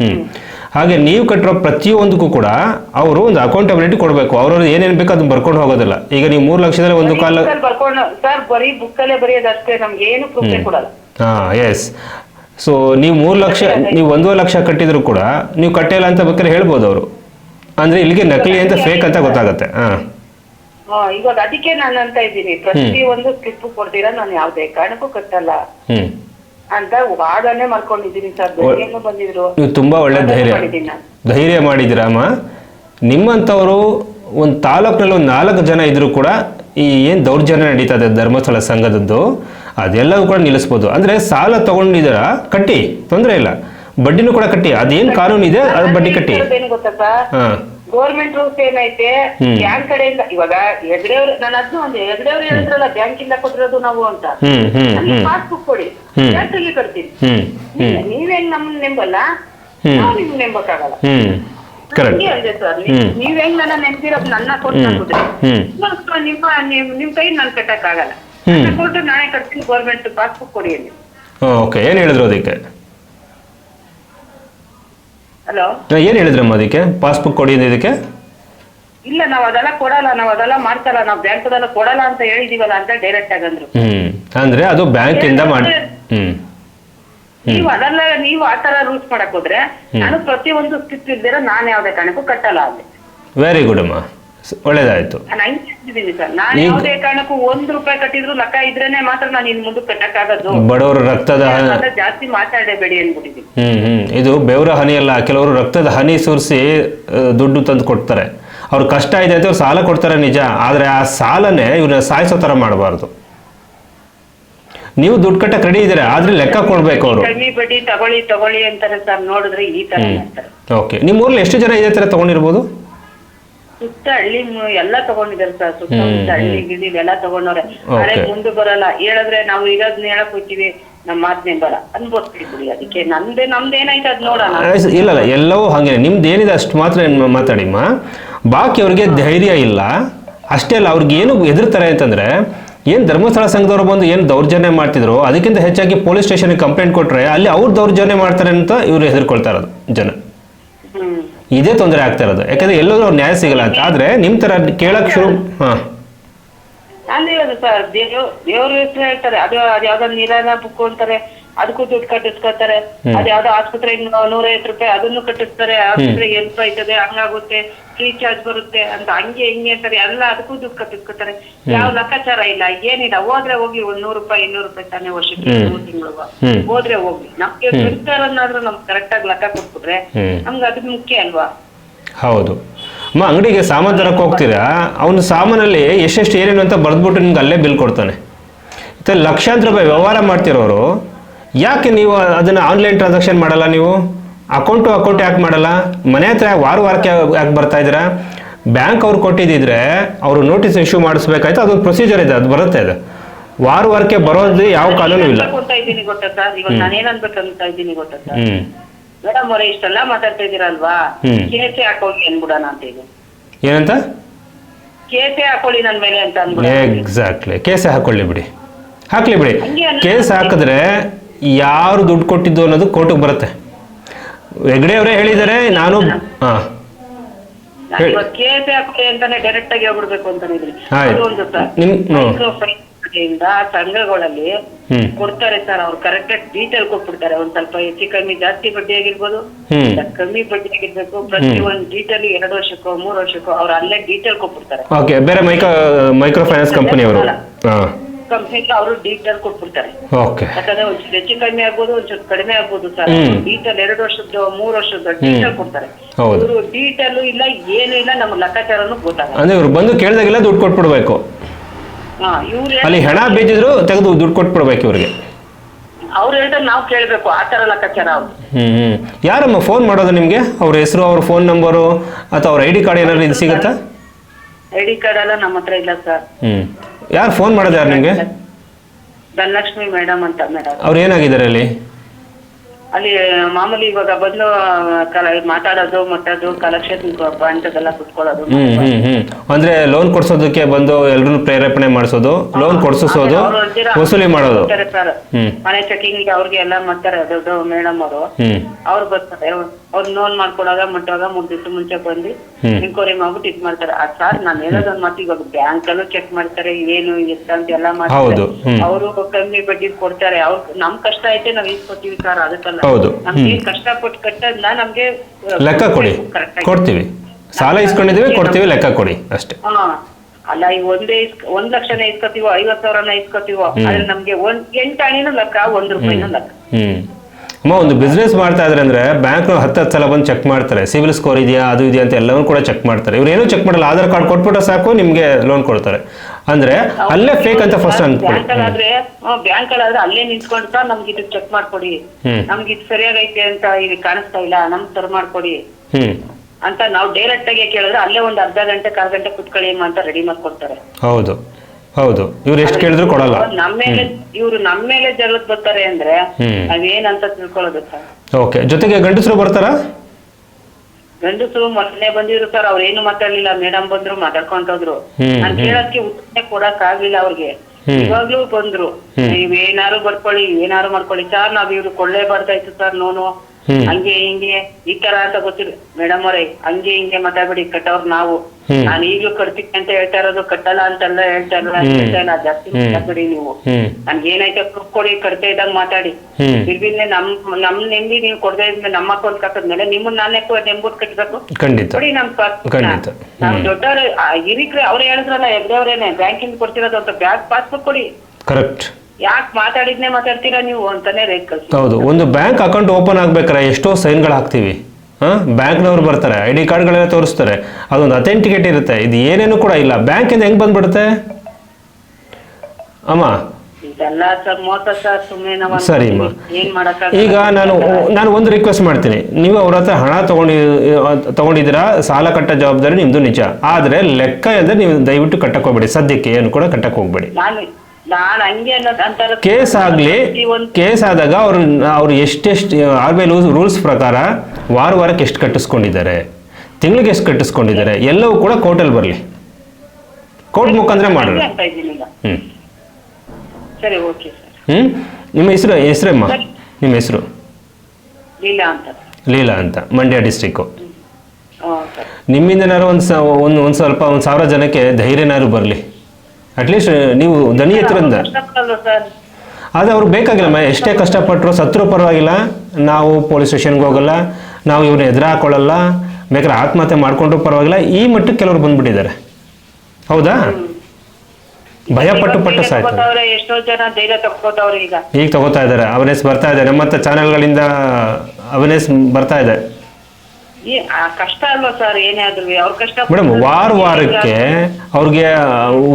Speaker 1: hmm. ಹಾಗೆ ನೀವು ಕಟ್ಟಿರೋ ಪ್ರತಿಯೊಂದಕ್ಕೂ ಕೂಡ ಅವರು ಒಂದು ಅಕೌಂಟಬಿಲಿಟಿ ಕೊಡಬೇಕು. ಅವ್ರವ್ರು ಏನೇನು ಬೇಕೋ ಅದನ್ನ ಬರ್ಕೊಂಡು ಹೋಗೋದಿಲ್ಲ. ಈಗ ನೀವು ಮೂರು ಲಕ್ಷದಲ್ಲಿ ಒಂದು ಕಾಲ ಹಾಂ ಎಸ್ ಸೊ ನೀವು ಮೂರು ಲಕ್ಷ ನೀವು ಒಂದೂವರೆ ಲಕ್ಷ ಕಟ್ಟಿದ್ರು ಕೂಡ ನೀವು ಕಟ್ಟಿಲ್ಲ ಅಂತ ಬೇಕಾದ್ರೆ ಹೇಳ್ಬೋದು ಅವರು. ಅಂದ್ರೆ ಇಲ್ಲಿಗೆ ನಕಲಿ ಅಂತ ಫೇಕ್ ಅಂತ ಗೊತ್ತಾಗುತ್ತೆ. ಹಾಂ.
Speaker 2: ಹಾ ಇವಾಗ ಅದಕ್ಕೆ ನಾನು ಅಂತ ಇದ್ದೀನಿ. ಪ್ರತಿ ಒಂದು ಸ್ಲಿಪ್ ಕೊಡ್ತೀರಾ? ನಾನು ಯಾವ್ದೇ ಕಾರಣಕ್ಕೂ ಕಟ್ಟಲ್ಲ. ಅಂತ ವಾದನೆ ಮಾಡ್ಕೊಂಡಿದ್ದೀನಿ ಸರ್. ಬೆಳಿಗ್ಗೆನೂ ಬಂದಿದ್ರು.
Speaker 1: ನೀವು ತುಂಬಾ ಒಳ್ಳೆ ಧೈರ್ಯ.
Speaker 2: ಮಾಡಿದ್ದೀನಿ ನಾನು.
Speaker 1: ಧೈರ್ಯ ಮಾಡಿದ್ರಮ್ಮ ನಿಮ್ಮಂತವರು ಒಂದು ತಾಲೂಕಿನಲ್ಲಿ ಒಂದು ನಾಲ್ಕು ಜನ ಇದ್ರು ಕೂಡ ಈ ಏನು ದೌರ್ಜನ್ಯ ನಡೀತಾ ಇದೆ ಧರ್ಮಸ್ಥಳ ಸಂಘದದ್ದು ಅದೆಲ್ಲವೂ ಕೂಡ ನಿಲ್ಲಿಸ್ಬೋದು. ಅಂದರೆ ಸಾಲ ತಗೊಂಡಿದ್ದೀರ? ಕಟ್ಟಿ ತೊಂದರೆ ಇಲ್ಲ. ಬಡ್ಡಿನೂ ಕೂಡ ಕಟ್ಟಿ. ಅದೇನು ಕಾನೂನು ಇದೆ ಅದು ಬಡ್ಡಿ ಕಟ್ಟಿ.
Speaker 2: ಏನ್ ಗೊತ್ತಾ ಸರ್
Speaker 1: ಹಾಂ.
Speaker 2: ಗೌರ್ಮೆಂಟ್ ರೂಲ್ಸ್ ಏನೈತೆ. ಬ್ಯಾಂಕ್ ಕಡೆಯಿಂದ ಇವಾಗ ಹೆಗ್ಡೆಯವ್ರು ನಾನು ಅದ್ನ ಒಂದು ಹೆಗ್ಡೆಯವ್ರು ಹೇಳಿದ್ರಲ್ಲ ಬ್ಯಾಂಕ್ ಇಂದ ಕೊಟ್ಟಿರೋದು ನಾವು ಅಂತ.
Speaker 1: ಹ್ಞೂ
Speaker 2: ಪಾಸ್ಬುಕ್ ಕೊಡಿ.
Speaker 1: ಬ್ಯಾಂಕಲ್ಲಿ
Speaker 2: ಬ್ಯಾಂಕಿಗೆ
Speaker 1: ಕೊಡ್ತೀನಿ
Speaker 2: ನೀವೇನ್ ನಮ್ಮನ್ನ ನೆಂಬಲ್ಲ. ನಾವು ನಿಮ್ಗೆ ನೆಂಬಕ್ಕಾಗಲ್ಲ. ಹಂಗೆ ಸರ್. ನೀವ್ ಹೆಂಗ್ ನನ್ನ ನೆನ್ಪಿರೋದು ನನ್ನ ಕೊಟ್ಟು ನಿಮ್ಮ ನಿಮ್ ನಿಮ್ ಕೈ ನಾನು
Speaker 1: ಕಟ್ಟಕ್
Speaker 2: ಆಗಲ್ಲ ಕೊಟ್ಟು ನಾನೇ ಕಟ್ತೀನಿ ಗೌರ್ಮೆಂಟ್ ಪಾಸ್ಬುಕ್ ಕೊಡಿ
Speaker 1: ಓಕೆ ಏನು ಹೇಳಿದ್ರು ಅದಕ್ಕೆ?
Speaker 2: ಹಲೋ?
Speaker 1: ಏನು ಹೇಳಿದ್ರಮ್ಮ ಅದಕ್ಕೆ? ಪಾಸ್ಬುಕ್ ಕೊಡಿ ಇದಕ್ಕೆ?
Speaker 2: ಇಲ್ಲ ನಾವ್ ಅದೆಲ್ಲ ಕೊಡಲ್ಲ ನಾವ್ ಅದೆಲ್ಲ ಮಾಡ್ತಾರ ನಾವ್ ಬ್ಯಾಂಕ್ದೆಲ್ಲ ಕೊಡಲ್ಲ ಅಂತ ಹೇಳಿದೀವಲ್ಲ ಅಂತ ಡೈರೆಕ್ಟ್ ಆಗಂದ್ರು
Speaker 1: ಹ್ಮ್. ಅಂದ್ರೆ ಅದು ಬ್ಯಾಂಕ್ ಇಂದ ಮಾಡಿ ಹ್ಮ್.
Speaker 2: ನೀವು ಅದೆಲ್ಲ ನೀವು ಆತರ ರೂಲ್ಸ್ ಮಾಡಕ್ ಹೋದ್ರೆ ನಾನು ಪ್ರತಿಯೊಂದು ಸ್ಕಿಪ್ ಇಲ್ದಿರ ನಾನ್ ಯಾವ್ದೇ ಕಾರಣಕ್ಕೂ ಕಟ್ಟಲ್ಲ ಅಲ್ಲಿ.
Speaker 1: ವೆರಿ ಗುಡ್ ಅಮ್ಮ. ಸ್- ಒಳ್ಳೇದಾಯ್ತು.
Speaker 2: ನಾನು ಸರ್. ನಾನ್ ಯಾವ್ದೇ ಕಾರಣಕ್ಕೂ ಒಂದ್ ರೂಪಾಯಿ ಕಟ್ಟಿದ್ರು ಲೆಕ್ಕ ಇದ್ರೇನೆ ಮಾತ್ರ ನಾನು ಇನ್ ಮುಂದೆ ಕಟ್ಟಕ್ಕಾಗದು
Speaker 1: ಬಡವರ ರಕ್ತದ ಹ-
Speaker 2: ಯಾಕಂದ್ರೆ ಜಾಸ್ತಿ ಮಾತಾಡಬೇಡಿ
Speaker 1: ಹ್ಮ್ ಹ್ಮ್. ಇದು ಬೆವರ ಹನಿ ಅಲ್ಲ ಕೆಲವರು ರಕ್ತದ ಹನಿ ಸುರಿಸಿ ದುಡ್ಡು ತಂದು ಕೊಡ್ತಾರೆ. ಅವ್ರ ಕಷ್ಟ ಇದೆ ಅಂತ ಅವ್ರು ಸಾಲ ಕೊಡ್ತಾರೆ ನಿಜ. ಆದ್ರೆ ಆ ಸಾಲನೇ ಇವ್ರನ್ನ ಸಾಯಿಸೋ ತರ ಮಾಡಬಾರ್ದು. ನೀವು ದುಡ್ಡು ಕಟ್ಟಕ್ಕೆ ರೆಡಿ ಇದ್ದೀರಾ? ಆದ್ರೆ ಲೆಕ್ಕ ಕೊಡ್ಬೇಕು ಅವರು.
Speaker 2: ಕಮ್ಮಿ ಬಡ್ಡಿ ತಗೊಳ್ಳಿ ತಗೊಳ್ಳಿ ಅಂತಾರೆ ಸರ್. ನೋಡಿದ್ರೆ ಈ ತರ
Speaker 1: ಓಕೆ. ನಿಮ್ಮ ಊರಲ್ಲಿ ಎಷ್ಟು ಜನ ಇದೇ ತರ ತಗೊಂಡಿರ್ಬೋದು?
Speaker 2: ಸುತ್ತ ಹಳ್ಳಿ ಮು- ಎಲ್ಲ ತಗೊಂಡಿದ್ದಾರೆ ಸರ್ ಸುತ್ತಮುತ್ತ ಹಳ್ಳಿ ಗಿಳಿ ಎಲ್ಲ ತಗೊಂಡವ್ರೆ. ಹಳೆ ಮುಂದೆ ಬರಲ್ಲ. ಹೇಳಿದ್ರೆ ನಾವು ಇರೋದ್ನ ಹೇಳಕ್ ಹೋಗ್ತೀವಿ ನಮ್ಮ ಮಾತನೇ ಬರ. ಅನ್ಬೋಸ್ತೀವಿ ಬಿಡಿ ಅದಕ್ಕೆ ನಮ್ದೇ ನಮ್ದೇನಾಯ್ತು ಅದ್ ನೋಡೋಣ.
Speaker 1: ಆಯ್ತು, ಇಲ್ಲ ಇಲ್ಲ ಎಲ್ಲವೂ ಹಾಗೆ ನಿಮ್ದು ಏನಿದೆ ಅಷ್ಟು ಮಾತ್ರ ಏನ್ ಮಾತಾಡಿಮ್ಮ ಬಾಕಿ ಅವ್ರಿಗೆ ಧೈರ್ಯ ಇಲ್ಲ. ಅಷ್ಟೇ ಅಲ್ಲ ಅವ್ರಿಗೆ ಏನು ಎದುರ್ತಾರೆ ಅಂತಂದ್ರೆ ಏನು ಧರ್ಮಸ್ಥಳ ಸಂಘದವ್ರು ಬಂದು ಏನು ದೌರ್ಜನ್ಯ ಮಾಡ್ತಿದ್ರು ಅದಕ್ಕಿಂತ ಹೆಚ್ಚಾಗಿ ಪೊಲೀಸ್ ಸ್ಟೇಷನ್ಗೆ ಕಂಪ್ಲೇಂಟ್ ಕೊಟ್ರೆ ಅಲ್ಲಿ ಅವ್ರು ದೌರ್ಜನ್ಯ ಮಾಡ್ತಾರೆ ಅಂತ ಇವ್ರು ಹೆದರ್ಕೊಳ್ತಾ ಇರೋದು ಜನ.
Speaker 2: ಹ್ಮ್.
Speaker 1: ಇದೇ ತೊಂದರೆ ಆಗ್ತಾ ಇರೋದು. ಯಾಕಂದ್ರೆ ಎಲ್ಲರೂ ಅವ್ರು ನ್ಯಾಯ ಸಿಗಲ್ಲ ಅಂತ. ಆದ್ರೆ ನಿಮ್ ತರ ಕೇಳಕ್ ಶುರು ಹಾ.
Speaker 2: ನಾನು ಸರ್ ದೇವ್ರು ದೇವ್ರ ಹೆಸರು ಹೇಳ್ತಾರೆ. ಅದು ಯಾವ್ದಾದ್ರು ಯಾವ್ದೋ ನೀರಾನ ಬುಕ್ ಅಂತಾರೆ. ಅದಕ್ಕೂ ದುಡ್ಡು ಕಟ್ಟಿಸ್ಕೊತಾರೆ. ಅದ್ ಯಾವ್ದೋ ಆಸ್ಪತ್ರೆಗೆ ನೂರೈವತ್ತು ರೂಪಾಯಿ ಅದನ್ನು ಕಟ್ಟಿಸ್ತಾರೆ. ಆಸ್ಪತ್ರೆಗೆ ಹೆಲ್ಪ್ ಆಯ್ತದೆ ಹಂಗಾಗುತ್ತೆ ಫ್ರೀ ಚಾರ್ಜ್ ಬರುತ್ತೆ ಅಂತ ಹಂಗೆ ಹಿಂಗೆ ಅಂತಾರೆ. ಎಲ್ಲ ಅದಕ್ಕೂ ದುಡ್ಡು ಕಟ್ಟಿಸ್ಕೊತಾರೆ. ಯಾವ ಲೆಕ್ಕಾಚಾರ ಇಲ್ಲ. ಏನಿಲ್ಲ. ಹೋದ್ರೆ ಹೋಗಿ ಒಂದ್ ನೂರು ರೂಪಾಯಿ ಇನ್ನೂರು ರೂಪಾಯಿ ತಾನೆ ವರ್ಷಕ್ಕೆ ಮೂರು ತಿಂಗಳು. ಹೋದ್ರೆ ಹೋಗಿ. ನಮ್ಗೆ ಸರ್ಕಾರನಾದ್ರೂ ನಮ್ಗೆ ಕರೆಕ್ಟ್ ಆಗಿ ಲೆಕ್ಕ ಕೊಟ್ಬಿಟ್ರೆ. ನಮ್ಗೆ ಅದು ಮುಖ್ಯ ಅಲ್ವಾ?
Speaker 1: ಹೌದು. ಅಮ್ಮ ಅಂಗಡಿಗೆ ಸಾಮಾನು ತರಕ್ಕೆ ಹೋಗ್ತೀರಾ? ಅವನು ಸಾಮಾನಲ್ಲಿ ಎಷ್ಟೆಷ್ಟು ಏನೇನು ಅಂತ ಬರೆದ್ಬಿಟ್ಟು ನಿಮ್ಗೆ ಅಲ್ಲೇ ಬಿಲ್ ಕೊಡ್ತಾನೆ. ಲಕ್ಷಾಂತರ ರೂಪಾಯಿ ವ್ಯವಹಾರ ಮಾಡ್ತಿರೋರು. ಯಾಕೆ ನೀವು ಅದನ್ನು ಆನ್ಲೈನ್ ಟ್ರಾನ್ಸಾಕ್ಷನ್ ಮಾಡಲ್ಲ ನೀವು? ಅಕೌಂಟು ಅಕೌಂಟ್ ಯಾಕೆ ಮಾಡಲ್ಲ? ಮನೆ ಹತ್ರ ವಾರ ವಾರಕ್ಕೆ ಯಾಕೆ ಬರ್ತಾ ಇದ್ದೀರಾ? ಬ್ಯಾಂಕ್ ಅವ್ರು ಕೊಟ್ಟಿದ್ದಿದ್ರೆ ಅವರು ನೋಟಿಸ್ ಇಶ್ಯೂ ಮಾಡಿಸ್ಬೇಕಾಯ್ತು ಅದೊಂದು ಪ್ರೊಸೀಜರ್ ಇದೆ ಅದು ಬರುತ್ತೆ ಅದು. ವಾರ ವಾರಕ್ಕೆ ಬರೋದು ಯಾವ ಕಾನೂನು ಇಲ್ಲ.
Speaker 2: ಅಂತ ಇದ್ದೀನಿ ಗೊತ್ತಾ ಸರ್? ಇವಾಗ ನಾನು ಏನ್ ಅನ್ಬೇಕಂತ ಇದ್ದೀನಿ ಗೊತ್ತಾ ಸರ್? ಮೇಡಮ್ ಅವರೇ ಇಷ್ಟೆಲ್ಲ ಮಾತಾಡ್ತಾ ಇದೀರಲ್ವಾ
Speaker 1: ಹ್ಮ್.
Speaker 2: ಕೇಸೆ ಅಕೌಂಟ್ ಅನ್ಬಿಡೋಣ ಅಂತ ಈಗ.
Speaker 1: ಏನಂತ?
Speaker 2: ಕೇಸೆ ಹಾಕೊಳ್ಳಿ ನನ್ನ ಮೇಲೆ ಅಂತ ಅನ್ಬಿಡೋಣ
Speaker 1: ಎಕ್ಸಾಕ್ಟ್ಲಿ ಕೇಸೆ ಹಾಕೊಳ್ಳಿ ಬಿಡಿ. ಹಾಕ್ಲಿ ಬಿಡಿ. ಕೇಸ್ ಹಾಕಿದ್ರೆ ಯಾರು ದುಡ್ಡು ಕೊಟ್ಟಿದ್ದು ಅನ್ನೋದು ಕೋರ್ಟಿಗೆ ಬರುತ್ತೆ. ಹೆಗ್ಡೆ ಅವರೇ ಹೇಳಿದ್ದಾರೆ ನಾನು ಹಾಂ.
Speaker 2: ಡೈರೆಕ್ಟ್ ಆಗಿ ಹೇಳ್ಬಿಡ್ಬೇಕು ಅಂತ ಸಂಘಗಳಲ್ಲಿ ಕೊಡ್ತಾರೆ ಸರ್ ಅವ್ರು ಕರೆಕ್ಟ್ ಆಗಿ ಡೀಟೇಲ್ ಕೊಟ್ಬಿಡ್ತಾರೆ. ಒಂದ್ ಸ್ವಲ್ಪ ಹೆಚ್ಚು ಕಮ್ಮಿ ಜಾಸ್ತಿ ಬಡ್ಡಿ ಆಗಿರ್ಬೋದು. ಕಮ್ಮಿ ಬಡ್ಡಿ ಆಗಿರ್ಬೇಕು. ಪ್ರತಿ ಒಂದ್ ಡೀಟೇಲ್ ಎರಡು ವರ್ಷಕ್ಕೋ ಮೂರ್ ವರ್ಷಕ್ಕೋ ಅವ್ರು ಅಲ್ಲೇ ಡೀಟೇಲ್ ಕೊಟ್ಬಿಡ್ತಾರೆ.
Speaker 1: ಬೇರೆ ಮೈಕ್ರೋ ಮೈಕ್ರೋ ಫೈನಾನ್ಸ್ ಕಂಪನಿಯವರು. ಹಾಂ.
Speaker 2: ಕಂಪ್ನಿಗೆ ಅವರು ಡೀಟೇಲ್ ಕೊಟ್ಬಿಡ್ತಾರೆ.
Speaker 1: ಓಕೆ
Speaker 2: ಯಾಕಂದ್ರೆ ಒಂಚೂರು ಹೆಚ್ಚು ಕಡಿಮೆ ಆಗ್ಬೋದು ಒಂಚೂರು ಕಡಿಮೆ ಆಗ್ಬೋದು ಸರ್.
Speaker 1: ಹ್ಮ್.
Speaker 2: ಡೀಟೇಲ್ ಎರಡು ವರ್ಷದ್ದು ಮೂರ್ ವರ್ಷದ್ದು ಡೀಟೇಲ್ ಕೊಡ್ತಾರೆ.
Speaker 1: ಹೌದು.
Speaker 2: ಇವರು ಡೀಟೇಲ್ ಇಲ್ಲ ಏನು ಇಲ್ಲ ನಮ್ಮ ಲೆಕ್ಕಾಚಾರನು ಗೊತ್ತಾಗಲ್ಲ.
Speaker 1: ಅಂದ್ರೆ ಇವ್ರು ಬಂದು ಕೇಳಿದಾಗೆಲ್ಲ ದುಡ್ಡು ಕೊಟ್ಬಿಡ್ಬೇಕು.
Speaker 2: ಹಾ ಇವ್ರು
Speaker 1: ಅಲ್ಲಿ ಹೆಣ ಬೀಜಿದ್ರು ತೆಗೆದು ದುಡ್ಡು ಕೊಟ್ಬಿಡ್ಬೇಕು ಇವ್ರಿಗೆ.
Speaker 2: ಅವ್ರು ಹೇಳಿದ್ರೆ ನಾವು ಕೇಳ್ಬೇಕು ಆ ತರ ಲೆಕ್ಕಾಚಾರ ಅವ್ರು
Speaker 1: ಹ್ಞೂ ಯಾರಮ್ಮ ಫೋನ್ ಮಾಡೋದು ನಿಮಗೆ? ಅವ್ರ ಹೆಸರು ಅವ್ರ ಫೋನ್ ನಂಬರು ಅಥವಾ ಅವ್ರ ಐ ಡಿ ಕಾರ್ಡ್ ಏನಾದ್ರು ಇದು ಸಿಗುತ್ತಾ?
Speaker 2: ಐ ಡಿ ಕಾರ್ಡ್ ಎಲ್ಲ ನಮ್ಮ ಹತ್ರ ಇಲ್ಲ ಸರ್.
Speaker 1: ಹ್ಞೂ ಯಾರು ಫೋನ್ ಮಾಡೋದು ಯಾರು ನಿಮಗೆ?
Speaker 2: ಧನಲಕ್ಷ್ಮಿ ಮೇಡಮ್ ಅಂತ ಮೇಡಮ್
Speaker 1: ಅವ್ರು ಏನಾಗಿದ್ದಾರೆ ಅಲ್ಲಿ?
Speaker 2: ಅಲ್ಲಿ ಮಾಮೂಲಿ ಇವಾಗ ಬದಲು ಕಲ ಮಾತಾಡೋದು ಮಟ್ಟೋದು ಕಲೆಕ್ಷನ್ ಪಾಯಿಂಟ್ಗೆಲ್ಲ ಕುತ್ಕೊಳ್ಳೋದು.
Speaker 1: ಹ್ಮ್ ಹ್ಮ್ ಹ್ಮ್. ಅಂದ್ರೆ ಲೋನ್ ಕೊಡ್ಸೋದಕ್ಕೆ ಬಂದು ಎಲ್ರು ಪ್ರೇರೇಪಣೆ ಮಾಡಿಸೋದು ಲೋನ್
Speaker 2: ಕೊಡ್ಸೋದು
Speaker 1: ವಸೂಲಿ ಮಾಡೋದು.
Speaker 2: ಮನೆ ಚೆಕಿಂಗ್ ಅವ್ರಿಗೆ ಎಲ್ಲ ಮಾಡ್ತಾರೆ ದೊಡ್ಡ ಮೇಡಮ್ ಅವರು. ಅವ್ರು ಬರ್ತಾರೆ ಅವ್ರು ನೋನ್ ಮಾಡ್ಕೊಳಾಗ ಮುಟ್ಟಾಗ ಮೂರ್ ದಿವಸ ಮುಂಚೆ ಬಂದು. ಎನ್ಕ್ವೈರಿ ಮಾಡ್ಬಿಟ್ಟು ಇದ್ ಮಾಡ್ತಾರೆ. ಆ ಸರ್ ನಾನು ಹೇಳೋದೊಂದ್ ಮಾತು ಇವಾಗ ಬ್ಯಾಂಕ್ ಅಲ್ಲೂ ಚೆಕ್ ಮಾಡ್ತಾರೆ ಏನು ಎತ್ತ ಅಂತ ಎಲ್ಲ ಮಾಡ್ತಾರೆ. ಅವರು ಕಮ್ಮಿ ಬಡ್ಡಿ ಕೊಡ್ತಾರೆ. ಅವ್ರ ನಮ್ ಕಷ್ಟ ಐತೆ ನಾವ್ ಇಸ್ಕೊತೀವಿ ಸರ್ ಅದಕ್ಕಲ್ಲ. ನಮ್ಗೆ
Speaker 1: ಕಷ್ಟ
Speaker 2: ಪಟ್ಟು ಕಟ್ಟದ್ನ ನಮ್ಗೆ
Speaker 1: ಲೆಕ್ಕ ಕೊಡಿ. ಕೊಡ್ತೀವಿ ಸಾಲ ಇಸ್ಕೊಂಡಿದೀವಿ ಕೊಡ್ತೀವಿ ಲೆಕ್ಕ ಕೊಡಿ ಅಷ್ಟೇ.
Speaker 2: ಅಲ್ಲ ಈ ಒಂದೇ ಒಂದ್ ಲಕ್ಷನ ಇಸ್ಕೊತೀವೋ ಐವತ್ ಸಾವಿರನ ಇಸ್ಕೊತೀವೋ ಆದ್ರೆ ನಮ್ಗೆ ಒಂದ್ ಎಂಟಾಣಿನೂ ಲೆಕ್ಕ ಒಂದ್ ರೂಪಾಯಿನೂ ಲೆಕ್ಕ.
Speaker 1: ಹ್ಮ್. ಅಮ್ಮ ಒಂದು ಬಿಸ್ನೆಸ್ ಮಾಡ್ತಾ ಇದ್ರೆ ಅಂದ್ರೆ ಬ್ಯಾಂಕ್ನವ್ರು ಹತ್ತು ಹತ್ತು ಸಲ ಬಂದು ಚೆಕ್ ಮಾಡ್ತಾರೆ. ಸಿವಿಲ್ ಸ್ಕೋರ್ ಇದೆಯಾ ಅದು ಇದೆಯಾ ಅಂತ ಎಲ್ಲವನ್ನೂ ಕೂಡ ಚೆಕ್ ಮಾಡ್ತಾರೆ. ಇವ್ರು ಏನೂ ಚೆಕ್ ಮಾಡಲ್ಲ ಆಧಾರ್ ಕಾರ್ಡ್ ಕೊಟ್ಬಿಟ್ರೆ ಸಾಕು ನಿಮಗೆ ಲೋನ್ ಕೊಡ್ತಾರೆ. ಅಂದ್ರೆ ಅಲ್ಲೇ ಫೇಕ್ ಅಂತ ಫಸ್ಟ್ ಅನ್ಕೊಳ್ಳಿ
Speaker 2: ಬ್ಯಾಂಕ್ ಬ್ಯಾಂಕ್ ಅಲ್ಲಾದ್ರೆ ಅಲ್ಲೇ ನಿಂತ್ಕೊಂಡು ಸರ್ ನಮ್ಗೆ ಇದು ಚೆಕ್ ಮಾಡ್ಕೊಡಿ. ನಮ್ಗೆ ಇದು ಸರಿಯಾಗೈತೆ ಅಂತ ಈಗ ಕಾಣಿಸ್ತಾ ಇಲ್ಲ ನಮ್ಗೆ ಸರ್ ಮಾಡ್ಕೊಡಿ.
Speaker 1: ಹ್ಮ್.
Speaker 2: ಅಂತ ನಾವು ಡೈರೆಕ್ಟ್ ಆಗಿ ಕೇಳಿದ್ರೆ ಅಲ್ಲೇ ಒಂದು ಅರ್ಧ ಗಂಟೆ ಕಾಲ್ ಗಂಟೆ ಕುತ್ಕೊಳ್ಳಿ ಅಂತ ರೆಡಿ ಮಾಡ್ಕೊಡ್ತಾರೆ.
Speaker 1: ಹೌದು. ಹೌದು. ಇವ್ರು ಎಷ್ಟು ಕೇಳಿದ್ರು ಕೊಡಲ್ಲ.
Speaker 2: ನಮ್ಮ ಮೇಲೆ ಇವ್ರು ನಮ್ಮ ಮೇಲೆ ಜಗಳಕ್ಕೆ ಬರ್ತಾರೆ ಅಂದ್ರೆ
Speaker 1: ಹ್ಮ್.
Speaker 2: ನಾವೇನಂತ ತಿಳ್ಕೊಳ್ಳೋದು ಸರ್.
Speaker 1: ಓಕೆ. ಜೊತೆಗೆ ಗಂಡಸರು ಬರ್ತಾರ?
Speaker 2: ಗಂಡಸರು ಮೊನ್ನೆ ಬಂದಿದ್ರು ಸರ್. ಅವ್ರು ಏನು ಮಾತಾಡ್ಲಿಲ್ಲ. ಮೇಡಮ್ ಬಂದ್ರು ಮಾತಾಡ್ಕೊಂತೋದ್ರು
Speaker 1: ಹ್ಮ್,
Speaker 2: ನಾನ್ ಕೇಳಕ್ಕೆ ಉತ್ತರ ಕೊಡಕ್ ಆಗ್ಲಿಲ್ಲ ಅವ್ರಿಗೆ.
Speaker 1: ಹ್ಮ್.
Speaker 2: ಇವಾಗ್ಲೂ ಬಂದ್ರು. ನೀವ್ ಏನಾರು ಬರ್ಕೊಳ್ಳಿ ಏನಾರು ಮಾಡ್ಕೊಳ್ಳಿ. ಸರ್ ನಾವ್ ಇವ್ರು ಕೊಳ್ಳೇಬಾರ್ದಾಯ್ತು ಸರ್ ನೋನು. ಹಂಗೆ ಹಿಂಗೆ ಈ ತರ ಅಂತ ಗೊತ್ತಿಲ್ಲ. ಮೇಡಮ್ ಅವರೇ ಹಂಗೆ ಹಿಂಗೆ ಮಾತಾಡ್ಬೇಡಿ ಕಟ್ಟವ್ರು ನಾವು. ನಾನು ಈಗ್ಲೂ ಕಟ್ತೀನಿ ಅಂತ ಹೇಳ್ತಾ ಇರೋದು ಕಟ್ಟಲ್ಲ ಅಂತೆಲ್ಲ ಹೇಳ್ತಾ ಇಲ್ಲ ಹೇಳ್ತಾ ಇಲ್ಲ ಜಾಸ್ತಿ. ಮಾತಾಡ್ಬೇಡಿ ನೀವು. ನನ್ಗೆ ಏನಾಯ್ತು ಪ್ರೂಫ್ ಕೊಡಿ ಕಟ್ತಾ ಇದ್ದಾಗ ಮಾತಾಡಿ.
Speaker 1: ಹ್ಮ್.
Speaker 2: ಬಿರ್ಬಿನ್ನೆ ನಮ್ ನಮ್ ನೆಮ್ಮದಿ ನೀವು ಕೊಡದೇ ಇದ್ರೆ ನಮ್ಮ ಅಕೌಂಟ್ ಕಟ್ಟದ್ಮೇಲೆ ನಿಮ್ಮನ್ನ ನಾನೇ ನೆಂಬುಟ್ ಕಟ್ಬೇಕು.
Speaker 1: ಖಂಡಿತ.
Speaker 2: ನೋಡಿ ನಮ್
Speaker 1: ಖಂಡಿತ.
Speaker 2: ದೊಡ್ಡವ್ರ ಹಿರಿಕ್ರೆ ಅವ್ರು ಹೇಳಿದ್ರಲ್ಲ ಎದ್ದವ್ರೇನೆ ಬ್ಯಾಂಕಿಂದ ಕೊಡ್ತಿರೋದು ಅಂತ ಬ್ಯಾಂಕ್ ಪಾಸ್ಬುಕ್ ಕೊಡಿ.
Speaker 1: ಕರೆಕ್ಟ್
Speaker 2: ಯಾಕೆ ಮಾತಾಡಿದ್ನೇ ಮಾತಾಡ್ತೀರಾ ನೀವು ಅಂತಾನೆ ರೇಟ್ ಕಳ್ಸಿ
Speaker 1: ಹೌದು ಒಂದು ಬ್ಯಾಂಕ್ ಅಕೌಂಟ್ ಓಪನ್ ಆಗ್ಬೇಕಾರೆ ಎಷ್ಟೋ ಸೈನ್ಗಳು ಹಾಕ್ತೀವಿ. ಹಾಂ? ಬ್ಯಾಂಕ್ನವ್ರು ಬರ್ತಾರೆ ಐ ಡಿ ಕಾರ್ಡ್ಗಳೆಲ್ಲ ತೋರಿಸ್ತಾರೆ. ಅದೊಂದು ಅಥೆಂಟಿಕೇಟ್ ಇರುತ್ತೆ. ಇದು ಏನೇನು ಕೂಡ ಇಲ್ಲ. ಬ್ಯಾಂಕಿಂದ ಹೆಂಗ್ ಬಂದ್ಬಿಡುತ್ತೆ? ಅಮ್ಮ.
Speaker 2: ಇದೆಲ್ಲ ಸರ್ ಮೋಸ ಸರ್ ಸುಮ್ಮನೆ ನಾವು
Speaker 1: ಸರಿ ಅಮ್ಮ.
Speaker 2: ಏನ್ ಮಾಡಕ್ಕ
Speaker 1: ಈಗ ನಾನು ನಾನು ಒಂದು ರಿಕ್ವೆಸ್ಟ್ ಮಾಡ್ತೀನಿ. ನೀವು ಅವ್ರ ಹತ್ರ ಹಣ ತಗೊಂಡಿ ತಗೊಂಡಿದ್ದೀರಾ? ಸಾಲ ಕಟ್ಟೋ ಜವಾಬ್ದಾರಿ ನಿಮ್ದು ನಿಜ. ಆದರೆ ಲೆಕ್ಕ ಎಂದ್ರೆ ನೀವು ದಯವಿಟ್ಟು ಕಟ್ಟಕ್ಕೆ ಹೋಗ್ಬೇಡಿ. ಸದ್ಯಕ್ಕೆ ಏನು ಕೂಡ ಕಟ್ಟಕ್ಕೆ ಹೋಗ್ಬೇಡಿ.
Speaker 2: ನಾನು
Speaker 1: ಕೇಸ್ ಆಗಲಿ ಕೇಸ್ ಆದಾಗ ಅವರು ಅವ್ರು ಎಷ್ಟೆಷ್ಟು ಆರ್ ಬಿ ಐ ರೂಲ್ಸ್ ಪ್ರಕಾರ ವಾರ ವಾರಕ್ಕೆ ಎಷ್ಟು ಕಟ್ಟಿಸ್ಕೊಂಡಿದ್ದಾರೆ ತಿಂಗಳಿಗೆ ಎಷ್ಟು ಕಟ್ಟಿಸ್ಕೊಂಡಿದ್ದಾರೆ ಎಲ್ಲವೂ ಕೂಡ ಕೋರ್ಟಲ್ಲಿ ಬರಲಿ. ಕೋರ್ಟ್ ಮುಖಾಂತರ ಮಾಡೋಣ ಹ್ಞೂ
Speaker 2: ಸರಿ ಓಕೆ ಸರ್.
Speaker 1: ಹ್ಞೂ ನಿಮ್ಮ ಹೆಸರು ಹೆಸರಮ್ಮ? ನಿಮ್ಮ ಹೆಸರು?
Speaker 2: ಲೀಲಾ ಅಂತ.
Speaker 1: ಲೀಲಾ ಅಂತ ಮಂಡ್ಯ ಡಿಸ್ಟಿಕ್ಕು. ನಿಮ್ಮಿಂದ ಒಂದು ಒಂದು ಒಂದು ಸ್ವಲ್ಪ ಒಂದು ಸಾವಿರ ಜನಕ್ಕೆ ಧೈರ್ಯನಾದ್ರು ಬರಲಿ. ಅಟ್ಲೀಸ್ಟ್ ನೀವು ದನಿ
Speaker 2: ಸರ್
Speaker 1: ಆದರೆ ಅವ್ರು ಬೇಕಾಗಿಲ್ಲಮ್ಮ ಎಷ್ಟೇ ಕಷ್ಟಪಟ್ಟರು ಸತ್ರು ಪರವಾಗಿಲ್ಲ. ನಾವು ಪೊಲೀಸ್ ಸ್ಟೇಷನ್ಗೆ ಹೋಗಲ್ಲ ನಾವು ಇವ್ರನ್ನ ಎದುರು ಹಾಕೊಳ್ಳಲ್ಲ. ಬೇಕಾದ್ರೆ ಆತ್ಮಹತ್ಯೆ ಮಾಡಿಕೊಂಡ್ರು ಪರವಾಗಿಲ್ಲ. ಈ ಮಟ್ಟಕ್ಕೆ ಕೆಲವರು ಬಂದ್ಬಿಟ್ಟಿದ್ದಾರೆ. ಹೌದಾ? ಭಯ ಪಟ್ಟು ಪಟ್ಟು ಸಾಯ್ತಾರೆ
Speaker 2: ಈಗ.
Speaker 1: ತಗೋತಾ ಇದ್ದಾರೆ. ಅವೇರ್ನೆಸ್ ಬರ್ತಾ ಇದೆ. ನಮ್ಮ ಚಾನೆಲ್ಗಳಿಂದ ಅವನೇಸ್ ಬರ್ತಾ ಇದೆ.
Speaker 2: ಈ ಆ ಕಷ್ಟ ಅಲ್ವಾ ಸರ್? ಏನೇ ಆದ್ರೂ ಅವ್ರ ಕಷ್ಟ
Speaker 1: ಮೇಡಮ್ ವಾರ ವಾರಕ್ಕೆ ಅವ್ರಿಗೆ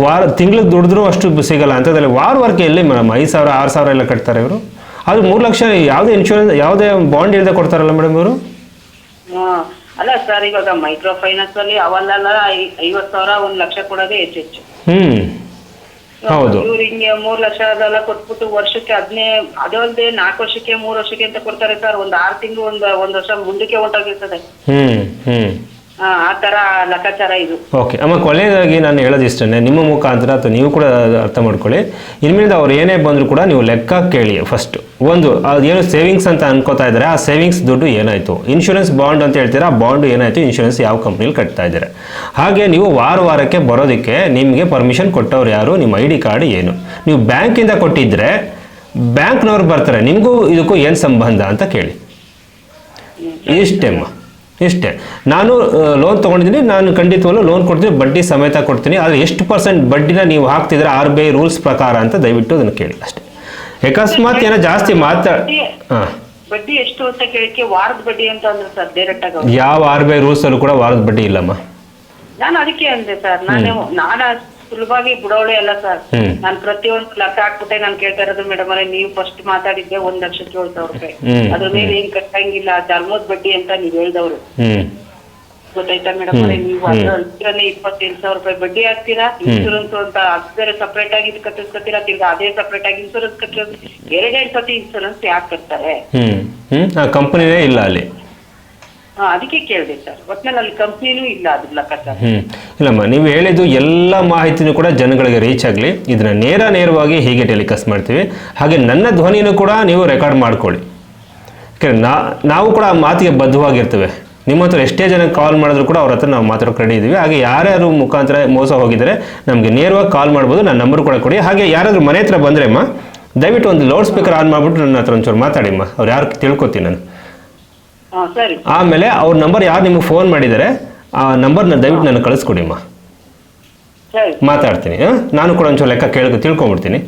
Speaker 1: ವಾರ ತಿಂಗ್ಳಿಗೆ ದುಡಿದ್ರು ಅಷ್ಟು ಸಿಗಲ್ಲ ಅಂಥದ್ದಲ್ಲಿ ವಾರ ವಾರಕ್ಕೆ ಎಲ್ಲಿ ಮೇಡಮ್ ಐದು ಸಾವಿರ ಆರು ಸಾವಿರ ಎಲ್ಲ ಕಟ್ತಾರೆ ಇವರು? ಅದು ಮೂರು ಲಕ್ಷ ಯಾವುದೇ ಇನ್ಶೂರೆನ್ಸ್ ಯಾವುದೇ ಬಾಂಡ್ ಇಲ್ಲದೆ ಕೊಡ್ತಾರಲ್ಲ ಮೇಡಮ್ ಇವರು?
Speaker 2: ಹ್ಮ್ ಅಲ್ಲ ಸರ್ ಇವಾಗ ಮೈಕ್ರೋ ಫೈನಾನ್ಸ್ ಅಲ್ಲಿ ಅವಲ್ಲ ಐ- ಐವತ್ ಸಾವಿರ ಒಂದು ಲಕ್ಷ ಕೊಡೋದೇ ಹೆಚ್ಚು ಹೆಚ್ಚು
Speaker 1: ಹ್ಞೂ ಹೌದು.
Speaker 2: ಇವ್ರು ಹಿಂಗೆ ಮೂರ್ ಲಕ್ಷ ಅದೆಲ್ಲ ಕೊಟ್ಬಿಟ್ಟು ವರ್ಷಕ್ಕೆ ಹದ್ನೇ ಅದಲ್ದೆ ನಾಲ್ಕು ವರ್ಷಕ್ಕೆ ಮೂರ್ ವರ್ಷಕ್ಕೆ ಅಂತ ಕೊಡ್ತಾರೆ ಸರ್. ಒಂದ್ ಆರ್ ತಿಂಗಳು ಒಂದ್ ಒಂದ್ ವರ್ಷ ಮುಂದಕ್ಕೆ ಹೊಂಟೋಗಿರ್ತದೆ
Speaker 1: ಹ್ಮ್
Speaker 2: ಹ್ಮ್. ಆ
Speaker 1: ಓಕೆ, ಅಮ್ಮ, ಕೊನೆಯದಾಗಿ ನಾನು ಹೇಳೋದು ಇಷ್ಟೇ ನಿಮ್ಮ ಮುಖಾಂತರ ಅಥವಾ ನೀವು ಕೂಡ ಅರ್ಥ ಮಾಡ್ಕೊಳ್ಳಿ. ಇನ್ಮೇಲೆ ಅವ್ರು ಏನೇ ಬಂದರೂ ಕೂಡ ನೀವು ಲೆಕ್ಕ ಕೇಳಿ ಫಸ್ಟ್ ಒಂದು ಏನು ಸೇವಿಂಗ್ಸ್ ಅಂತ ಅನ್ಕೋತಾ ಇದ್ದಾರೆ, ಆ ಸೇವಿಂಗ್ಸ್ ದುಡ್ಡು ಏನಾಯಿತು? ಇನ್ಶೂರೆನ್ಸ್ ಬಾಂಡ್ ಅಂತ ಹೇಳ್ತೀರಾ? ಬಾಂಡ್ ಏನಾಯಿತು? ಇನ್ಶೂರೆನ್ಸ್ ಯಾವ ಕಂಪ್ನಿಲಿ ಕಟ್ತಾ ಇದ್ದಾರೆ? ಹಾಗೆ ನೀವು ವಾರ ವಾರಕ್ಕೆ ಬರೋದಕ್ಕೆ ನಿಮಗೆ ಪರ್ಮಿಷನ್ ಕೊಟ್ಟವ್ರು ಯಾರು? ನಿಮ್ಮ ಐ ಡಿ ಕಾರ್ಡ್ ಏನು? ನೀವು ಬ್ಯಾಂಕಿಂದ ಕೊಟ್ಟಿದ್ದರೆ ಬ್ಯಾಂಕ್ನವ್ರು ಬರ್ತಾರೆ. ನಿಮಗೂ ಇದಕ್ಕೂ ಏನು ಸಂಬಂಧ ಅಂತ ಕೇಳಿ. ಇಷ್ಟೇಮ್ಮ ಇಷ್ಟೇ. ನಾನು ಲೋನ್ ತೊಗೊಂಡಿದ್ದೀನಿ ನಾನು ಖಂಡಿತವಾಗ್ಲೂ ಲೋನ್ ಕೊಡ್ತೀನಿ ಬಡ್ಡಿ ಸಮೇತ ಕೊಡ್ತೀನಿ ಆದರೆ ಎಷ್ಟು ಪರ್ಸೆಂಟ್ ಬಡ್ಡಿನ ನೀವು ಹಾಕ್ತಿದ್ರೆ ಆರ್ ಬಿ ಐ ರೂಲ್ಸ್ ಪ್ರಕಾರ ಅಂತ ದಯವಿಟ್ಟು ಅದನ್ನು ಕೇಳಿ ಅಷ್ಟೇ. ಅಕಸ್ಮಾತ್ ಏನೋ ಜಾಸ್ತಿ ಮಾತಾಡ ಹಾಂ.
Speaker 2: ಬಡ್ಡಿ ಎಷ್ಟು ಅಂತ ಕೇಳಕ್ಕೆ ವಾರದ ಬಡ್ಡಿ ಅಂತ ಅಂದ್ರೆ ಸರ್ ಡೈರೆಕ್ಟ್ ಆಗಿ
Speaker 1: ಯಾವ ಆರ್ ಬಿ ಐ ರೂಲ್ಸ್ ಅಲ್ಲೂ ಕೂಡ ವಾರದ ಬಡ್ಡಿ ಇಲ್ಲಮ್ಮ.
Speaker 2: ನಾನು ಅದಕ್ಕೆ ಅಂದೆ ಸರ್ ನಾನು ನಾನ ಸುಲಭವಾಗಿ ಬಿಡೋಳೆ ಅಲ್ಲ ಸರ್.
Speaker 1: ನಾನ್
Speaker 2: ನಾನು ಪ್ರತಿಯೊಂದು ಲೆಕ್ಕ ಹಾಕ್ಬಿಟ್ಟೆ ನಾನ್ ಕೇಳ್ತಾ ಇರೋದು ಮೇಡಮ್ ಅವರೇ ನೀವು ಫಸ್ಟ್ ಮಾತಾಡಿದ್ದೆ ಒಂದ್ ಲಕ್ಷಕ್ಕೆ ಏಳು ಸಾವಿರ ರೂಪಾಯಿ.
Speaker 1: ಹ್ಮ್.
Speaker 2: ಅದ್ರ ಮೇಲೆ ಏನ್ ಕಟ್ಟಂಗಿಲ್ಲ ಧರ್ಮದ ಬಡ್ಡಿ ಅಂತ ನೀವ್ ಹೇಳ್ದವ್ರು. ಗೊತ್ತಾಯ್ತಾ ಮೇಡಮ್ ಅವರೇ? ನೀವು ಅದರಲ್ಲಿ ಇಪ್ಪತ್ತೆಂಟು ಸಾವಿರ ರೂಪಾಯಿ ಬಡ್ಡಿ ಹಾಕ್ತೀರಾ? ಇನ್ಸೂರೆನ್ಸ್ ಅಂತ ಅದ್ರ ಸಪ್ರೇಟ್ ಆಗಿ ಇದು ಕಟ್ಟಿಸ್ಕೊತೀರಾ? ತಿರ್ಗಾ ಅದೇ ಸಪ್ರೇಟ್ ಆಗಿ ಇನ್ಸೂರೆನ್ಸ್ ಕಟ್ಟಿರೋದು. ಎರಡೆರಡು ಸತಿ ಇನ್ಸೂರೆನ್ಸ್ ಯಾಕೆ ಕಟ್ತಾರೆ?
Speaker 1: ಹ್ಮ್. ಹ್ಞೂ ಆ ಕಂಪ್ನಿನೇ ಇಲ್ಲ ಅಲ್ಲಿ.
Speaker 2: ಹಾ, ಅದಕ್ಕೆ ಸರ್
Speaker 1: ಇಲ್ಲಮ್ಮ, ನೀವು ಹೇಳಿದ್ದು ಎಲ್ಲ ಮಾಹಿತಿನೂ ಕೂಡ ಜನಗಳಿಗೆ ರೀಚ್ ಆಗಲಿ. ಇದನ್ನ ನೇರ ನೇರವಾಗಿ ಹೇಗೆ ಟೆಲಿಕಾಸ್ಟ್ ಮಾಡ್ತೀವಿ. ಹಾಗೆ ನನ್ನ ಧ್ವನಿನೂ ಕೂಡ ನೀವು ರೆಕಾರ್ಡ್ ಮಾಡ್ಕೊಳ್ಳಿ. ನಾ, ನಾವು ಕೂಡ ಆ ಮಾತಿಗೆ ಬದ್ಧವಾಗಿರ್ತೇವೆ. ನಿಮ್ಮ ಹತ್ರ ಎಷ್ಟೇ ಜನ ಕಾಲ್ ಮಾಡಿದ್ರು ಕೂಡ ಅವ್ರ ಹತ್ರ ನಾವು ಮಾತಾಡೋ ಕಡೆ ಇದ್ದೀವಿ. ಹಾಗೆ ಯಾರ್ಯಾರು ಮುಖಾಂತರ ಮೋಸ ಹೋಗಿದ್ದಾರೆ, ನಮಗೆ ನೇರವಾಗಿ ಕಾಲ್ ಮಾಡ್ಬೋದು. ನನ್ನ ನಂಬರ್ ಕೂಡ ಕೊಡಿ. ಹಾಗೆ ಯಾರಾದರೂ ಮನೆ ಹತ್ರ ಬಂದ್ರೆ ಅಮ್ಮ ದಯವಿಟ್ಟು ಒಂದು ಲೌಡ್ ಸ್ಪೀಕರ್ ಆನ್ ಮಾಡಿಬಿಟ್ಟು ನನ್ನ ಹತ್ರ ಒಂಚೂರು ಮಾತಾಡಿ ಅಮ್ಮ ಅವ್ರು ಯಾರು ತಿಳ್ಕೊತೀನಿ ನಾನು. ಆಮೇಲೆ ಅವ್ರ ನಂಬರ್ ಯಾರು ನಿಮಗೆ ಫೋನ್ ಮಾಡಿದ್ದಾರೆ ಆ ನಂಬರ್ನ ದಯವಿಟ್ಟು ನನಗೆ ಕಳಿಸ್ಕೊಡಿ ಅಮ್ಮ ಮಾತಾಡ್ತೀನಿ? ನಾನು ಕೂಡ ಒಂಚೂರು ಲೆಕ್ಕ ಕೇಳ ತಿಳ್ಕೊಂಬಿಡ್ತೀನಿ.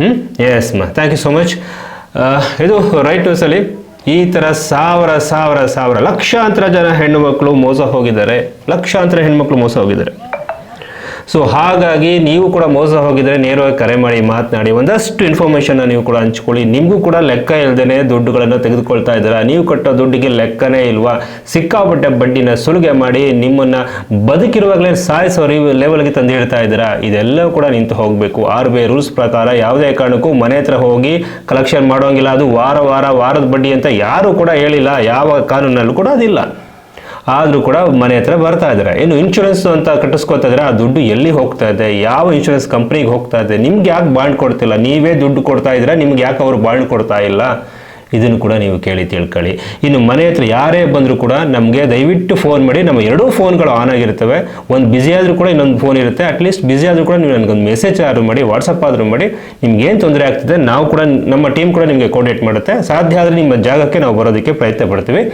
Speaker 1: ಹ್ಞೂ yes ma'am. Thank you so much ಇದು ರೈಟ್ ನ್ಯೂಸಲ್ಲಿ ಈ ಥರ ಸಾವಿರ ಸಾವಿರ ಸಾವಿರ ಲಕ್ಷಾಂತರ ಜನ ಹೆಣ್ಣು ಮಕ್ಕಳು ಮೋಸ ಹೋಗಿದ್ದಾರೆ. ಲಕ್ಷಾಂತರ ಹೆಣ್ಮಕ್ಳು ಮೋಸ ಹೋಗಿದ್ದಾರೆ. ಸೊ ಹಾಗಾಗಿ ನೀವು ಕೂಡ ಮೋಸ ಹೋಗಿದ್ರೆ ನೇರವಾಗಿ ಕರೆ ಮಾಡಿ ಮಾತನಾಡಿ. ಒಂದಷ್ಟು ಇನ್ಫಾರ್ಮೇಷನ್ನ ನೀವು ಕೂಡ ಹಂಚ್ಕೊಳ್ಳಿ. ನಿಮಗೂ ಕೂಡ ಲೆಕ್ಕ ಇಲ್ಲದೇ ದುಡ್ಡುಗಳನ್ನು ತೆಗೆದುಕೊಳ್ತಾ ಇದ್ದೀರಾ? ನೀವು ಕಟ್ಟೋ ದುಡ್ಡಿಗೆ ಲೆಕ್ಕನೇ ಇಲ್ವಾ? ಸಿಕ್ಕಾಪಟ್ಟೆ ಬಡ್ಡಿನ ಸುಲಿಗೆ ಮಾಡಿ ನಿಮ್ಮನ್ನು ಬದುಕಿರುವಾಗಲೇ ಸಾಯಿಸೋ ಲೆವೆಲ್ಗೆ ತಂದು ಹೇಳ್ತಾ ಇದ್ದೀರಾ? ಇದೆಲ್ಲವೂ ಕೂಡ ನಿಂತು ಹೋಗಬೇಕು. ಆರ್ ಬಿ ಐ ರೂಲ್ಸ್ ಪ್ರಕಾರ ಯಾವುದೇ ಕಾರಣಕ್ಕೂ ಮನೆ ಹತ್ರ ಹೋಗಿ ಕಲೆಕ್ಷನ್ ಮಾಡೋಂಗಿಲ್ಲ. ಅದು ವಾರ ವಾರ ವಾರದ ಬಡ್ಡಿ ಅಂತ ಯಾರೂ ಕೂಡ ಹೇಳಿಲ್ಲ. ಯಾವ ಕಾನೂನಲ್ಲೂ ಕೂಡ ಅದಿಲ್ಲ. ಆದರೂ ಕೂಡ ಮನೆ ಹತ್ರ ಬರ್ತಾ ಇದ್ದಾರೆ. ಇನ್ನು ಇನ್ಶೂರೆನ್ಸ್ ಅಂತ ಕಟ್ಟಿಸ್ಕೊತಾ ಇದ್ದಾರೆ. ಆ ದುಡ್ಡು ಎಲ್ಲಿ ಹೋಗ್ತಾ ಇದೆ? ಯಾವ ಇನ್ಶೂರೆನ್ಸ್ ಕಂಪ್ನಿಗೆ ಹೋಗ್ತಾ ಇದೆ? ನಿಮ್ಗೆ ಯಾಕೆ ಬಾಂಡ್ ಕೊಡ್ತಿಲ್ಲ? ನೀವೇ ದುಡ್ಡು ಕೊಡ್ತಾ ಇದ್ರೆ ನಿಮ್ಗೆ ಯಾಕೆ ಅವರು ಬಾಂಡ್ ಕೊಡ್ತಾ ಇಲ್ಲ? ಇದನ್ನು ಕೂಡ ನೀವು ಕೇಳಿ, ತಿಳ್ಕೊಳ್ಳಿ. ಇನ್ನು ಮನೆ ಹತ್ರ ಯಾರೇ ಬಂದರೂ ಕೂಡ ನಮಗೆ ದಯವಿಟ್ಟು ಫೋನ್ ಮಾಡಿ. ನಮ್ಮ ಎರಡೂ ಫೋನ್ಗಳು ಆನ್ ಆಗಿರ್ತವೆ ಒಂದು ಬ್ಯುಸಿ ಆದರೂ ಕೂಡ ಇನ್ನೊಂದು ಫೋನ್ ಇರುತ್ತೆ. ಅಟ್ಲೀಸ್ಟ್ ಬ್ಯುಸಿ ಆದರೂ ಕೂಡ ನೀವು ನನಗೊಂದು ಮೆಸೇಜ್ ಆದರೂ ಮಾಡಿ ವಾಟ್ಸಪ್ ಆದರೂ ಮಾಡಿ, ನಿಮ್ಗೆ ಏನು ತೊಂದರೆ ಆಗ್ತಿದೆ, ನಾವು ಕೂಡ ನಮ್ಮ ಟೀಮ್ ಕೂಡ ನಿಮಗೆ ಕೋರ್ಡಿನೇಟ್ ಮಾಡುತ್ತೆ. ಸಾಧ್ಯ ಆದರೆ ನಿಮ್ಮ ಜಾಗಕ್ಕೆ ನಾವು ಬರೋದಕ್ಕೆ ಪ್ರಯತ್ನ ಪಡ್ತೀವಿ.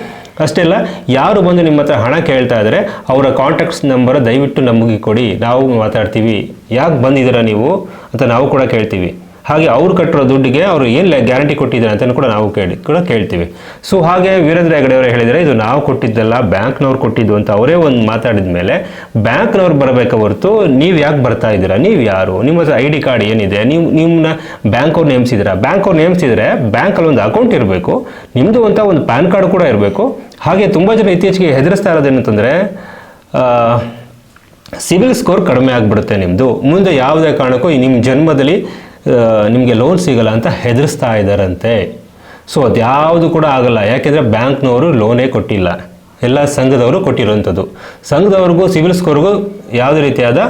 Speaker 1: ಅಷ್ಟೇ ಅಲ್ಲ, ಯಾರು ಬಂದು ನಿಮ್ಮ ಹತ್ರ ಹಣ ಕೇಳ್ತಾ ಇದ್ದಾರೆ ಅವರ ಕಾಂಟ್ಯಾಕ್ಟ್ಸ್ ನಂಬರ್ ದಯವಿಟ್ಟು ನಮಗೆ ಕೊಡಿ. ನಾವು ಮಾತಾಡ್ತೀವಿ. ಯಾಕೆ ಬಂದಿದ್ದೀರಾ ನೀವು ಅಂತ ನಾವು ಕೂಡ ಕೇಳ್ತೀವಿ. ಹಾಗೆ ಅವ್ರು ಕಟ್ಟಿರೋ ದುಡ್ಡಿಗೆ ಅವರು ಏನು ಗ್ಯಾರಂಟಿ ಕೊಟ್ಟಿದ್ದಾರೆ ಅಂತ ಕೂಡ ನಾವು ಕೇಳಿ ಕೂಡ ಕೇಳ್ತೀವಿ. ಸೊ ಹಾಗೆ ವೀರೇಂದ್ರ ಹೆಗಡೆ ಅವರು ಹೇಳಿದರೆ, ಇದು ನಾವು ಕೊಟ್ಟಿದ್ದಲ್ಲ, ಬ್ಯಾಂಕ್ನವ್ರು ಕೊಟ್ಟಿದ್ದು ಅಂತ ಅವರೇ ಒಂದು ಮಾತಾಡಿದ ಮೇಲೆ, ಬ್ಯಾಂಕ್ನವ್ರು ಬರಬೇಕು ಹೊರತು ನೀವು ಯಾಕೆ ಬರ್ತಾ ಇದ್ದೀರಾ? ನೀವು ಯಾರು? ನಿಮ್ಮ ಹತ್ರ ಐ ಡಿ ಕಾರ್ಡ್ ಏನಿದೆ? ನೀವು ನಿಮ್ಮನ್ನ ಬ್ಯಾಂಕ್ ಅವ್ರು ನೇಮಿಸಿದ್ದೀರಾ? ಬ್ಯಾಂಕ್ ಅವ್ರು ನೇಮಿಸಿದರೆ ಬ್ಯಾಂಕಲ್ಲಿ ಒಂದು ಅಕೌಂಟ್ ಇರಬೇಕು ನಿಮ್ಮದು ಅಂತ ಒಂದು ಪ್ಯಾನ್ ಕಾರ್ಡ್ ಕೂಡ ಇರಬೇಕು. ಹಾಗೆ ತುಂಬ ಜನ ಇತ್ತೀಚೆಗೆ ಹೆದರಿಸ್ತಾ ಇರೋದೇನಂತಂದರೆ ಸಿವಿಲ್ ಸ್ಕೋರ್ ಕಡಿಮೆ ಆಗಿಬಿಡುತ್ತೆ ನಿಮ್ಮದು ಮುಂದೆ ಯಾವುದೇ ಕಾರಣಕ್ಕೂ ನಿಮ್ಮ ಜನ್ಮದಲ್ಲಿ ನಿಮಗೆ ಲೋನ್ ಸಿಗಲ್ಲ ಅಂತ ಹೆದರಿಸ್ತಾ ಇದ್ದಾರಂತೆ ಸೊ ಅದ್ಯಾವುದು ಕೂಡ ಆಗಲ್ಲ. ಯಾಕೆಂದರೆ ಬ್ಯಾಂಕ್ನವರು ಲೋನೇ ಕೊಟ್ಟಿಲ್ಲ. ಎಲ್ಲ ಸಂಘದವರು ಕೊಟ್ಟಿರೋವಂಥದ್ದು. ಸಂಘದವ್ರಿಗೂ ಸಿವಿಲ್ ಸ್ಕೋರ್ಗೂ ಯಾವುದೇ ರೀತಿಯಾದ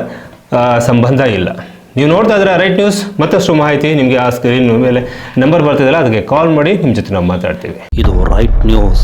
Speaker 1: ಸಂಬಂಧ ಇಲ್ಲ. ನೀವು ನೋಡ್ತಾ ಇದ್ರೆ ರೈಟ್ ನ್ಯೂಸ್ ಮತ್ತಷ್ಟು ಮಾಹಿತಿ ನಿಮಗೆ ಆ ಸ್ಕ್ರೀನ್ ಮೇಲೆ ನಂಬರ್ ಬರ್ತಿದೆಯಲ್ಲ ಅದಕ್ಕೆ ಕಾಲ್ ಮಾಡಿ ನಿಮ್ಮ ಜೊತೆ ನಾವು ಮಾತಾಡ್ತೀವಿ.
Speaker 3: ಇದು ರೈಟ್ ನ್ಯೂಸ್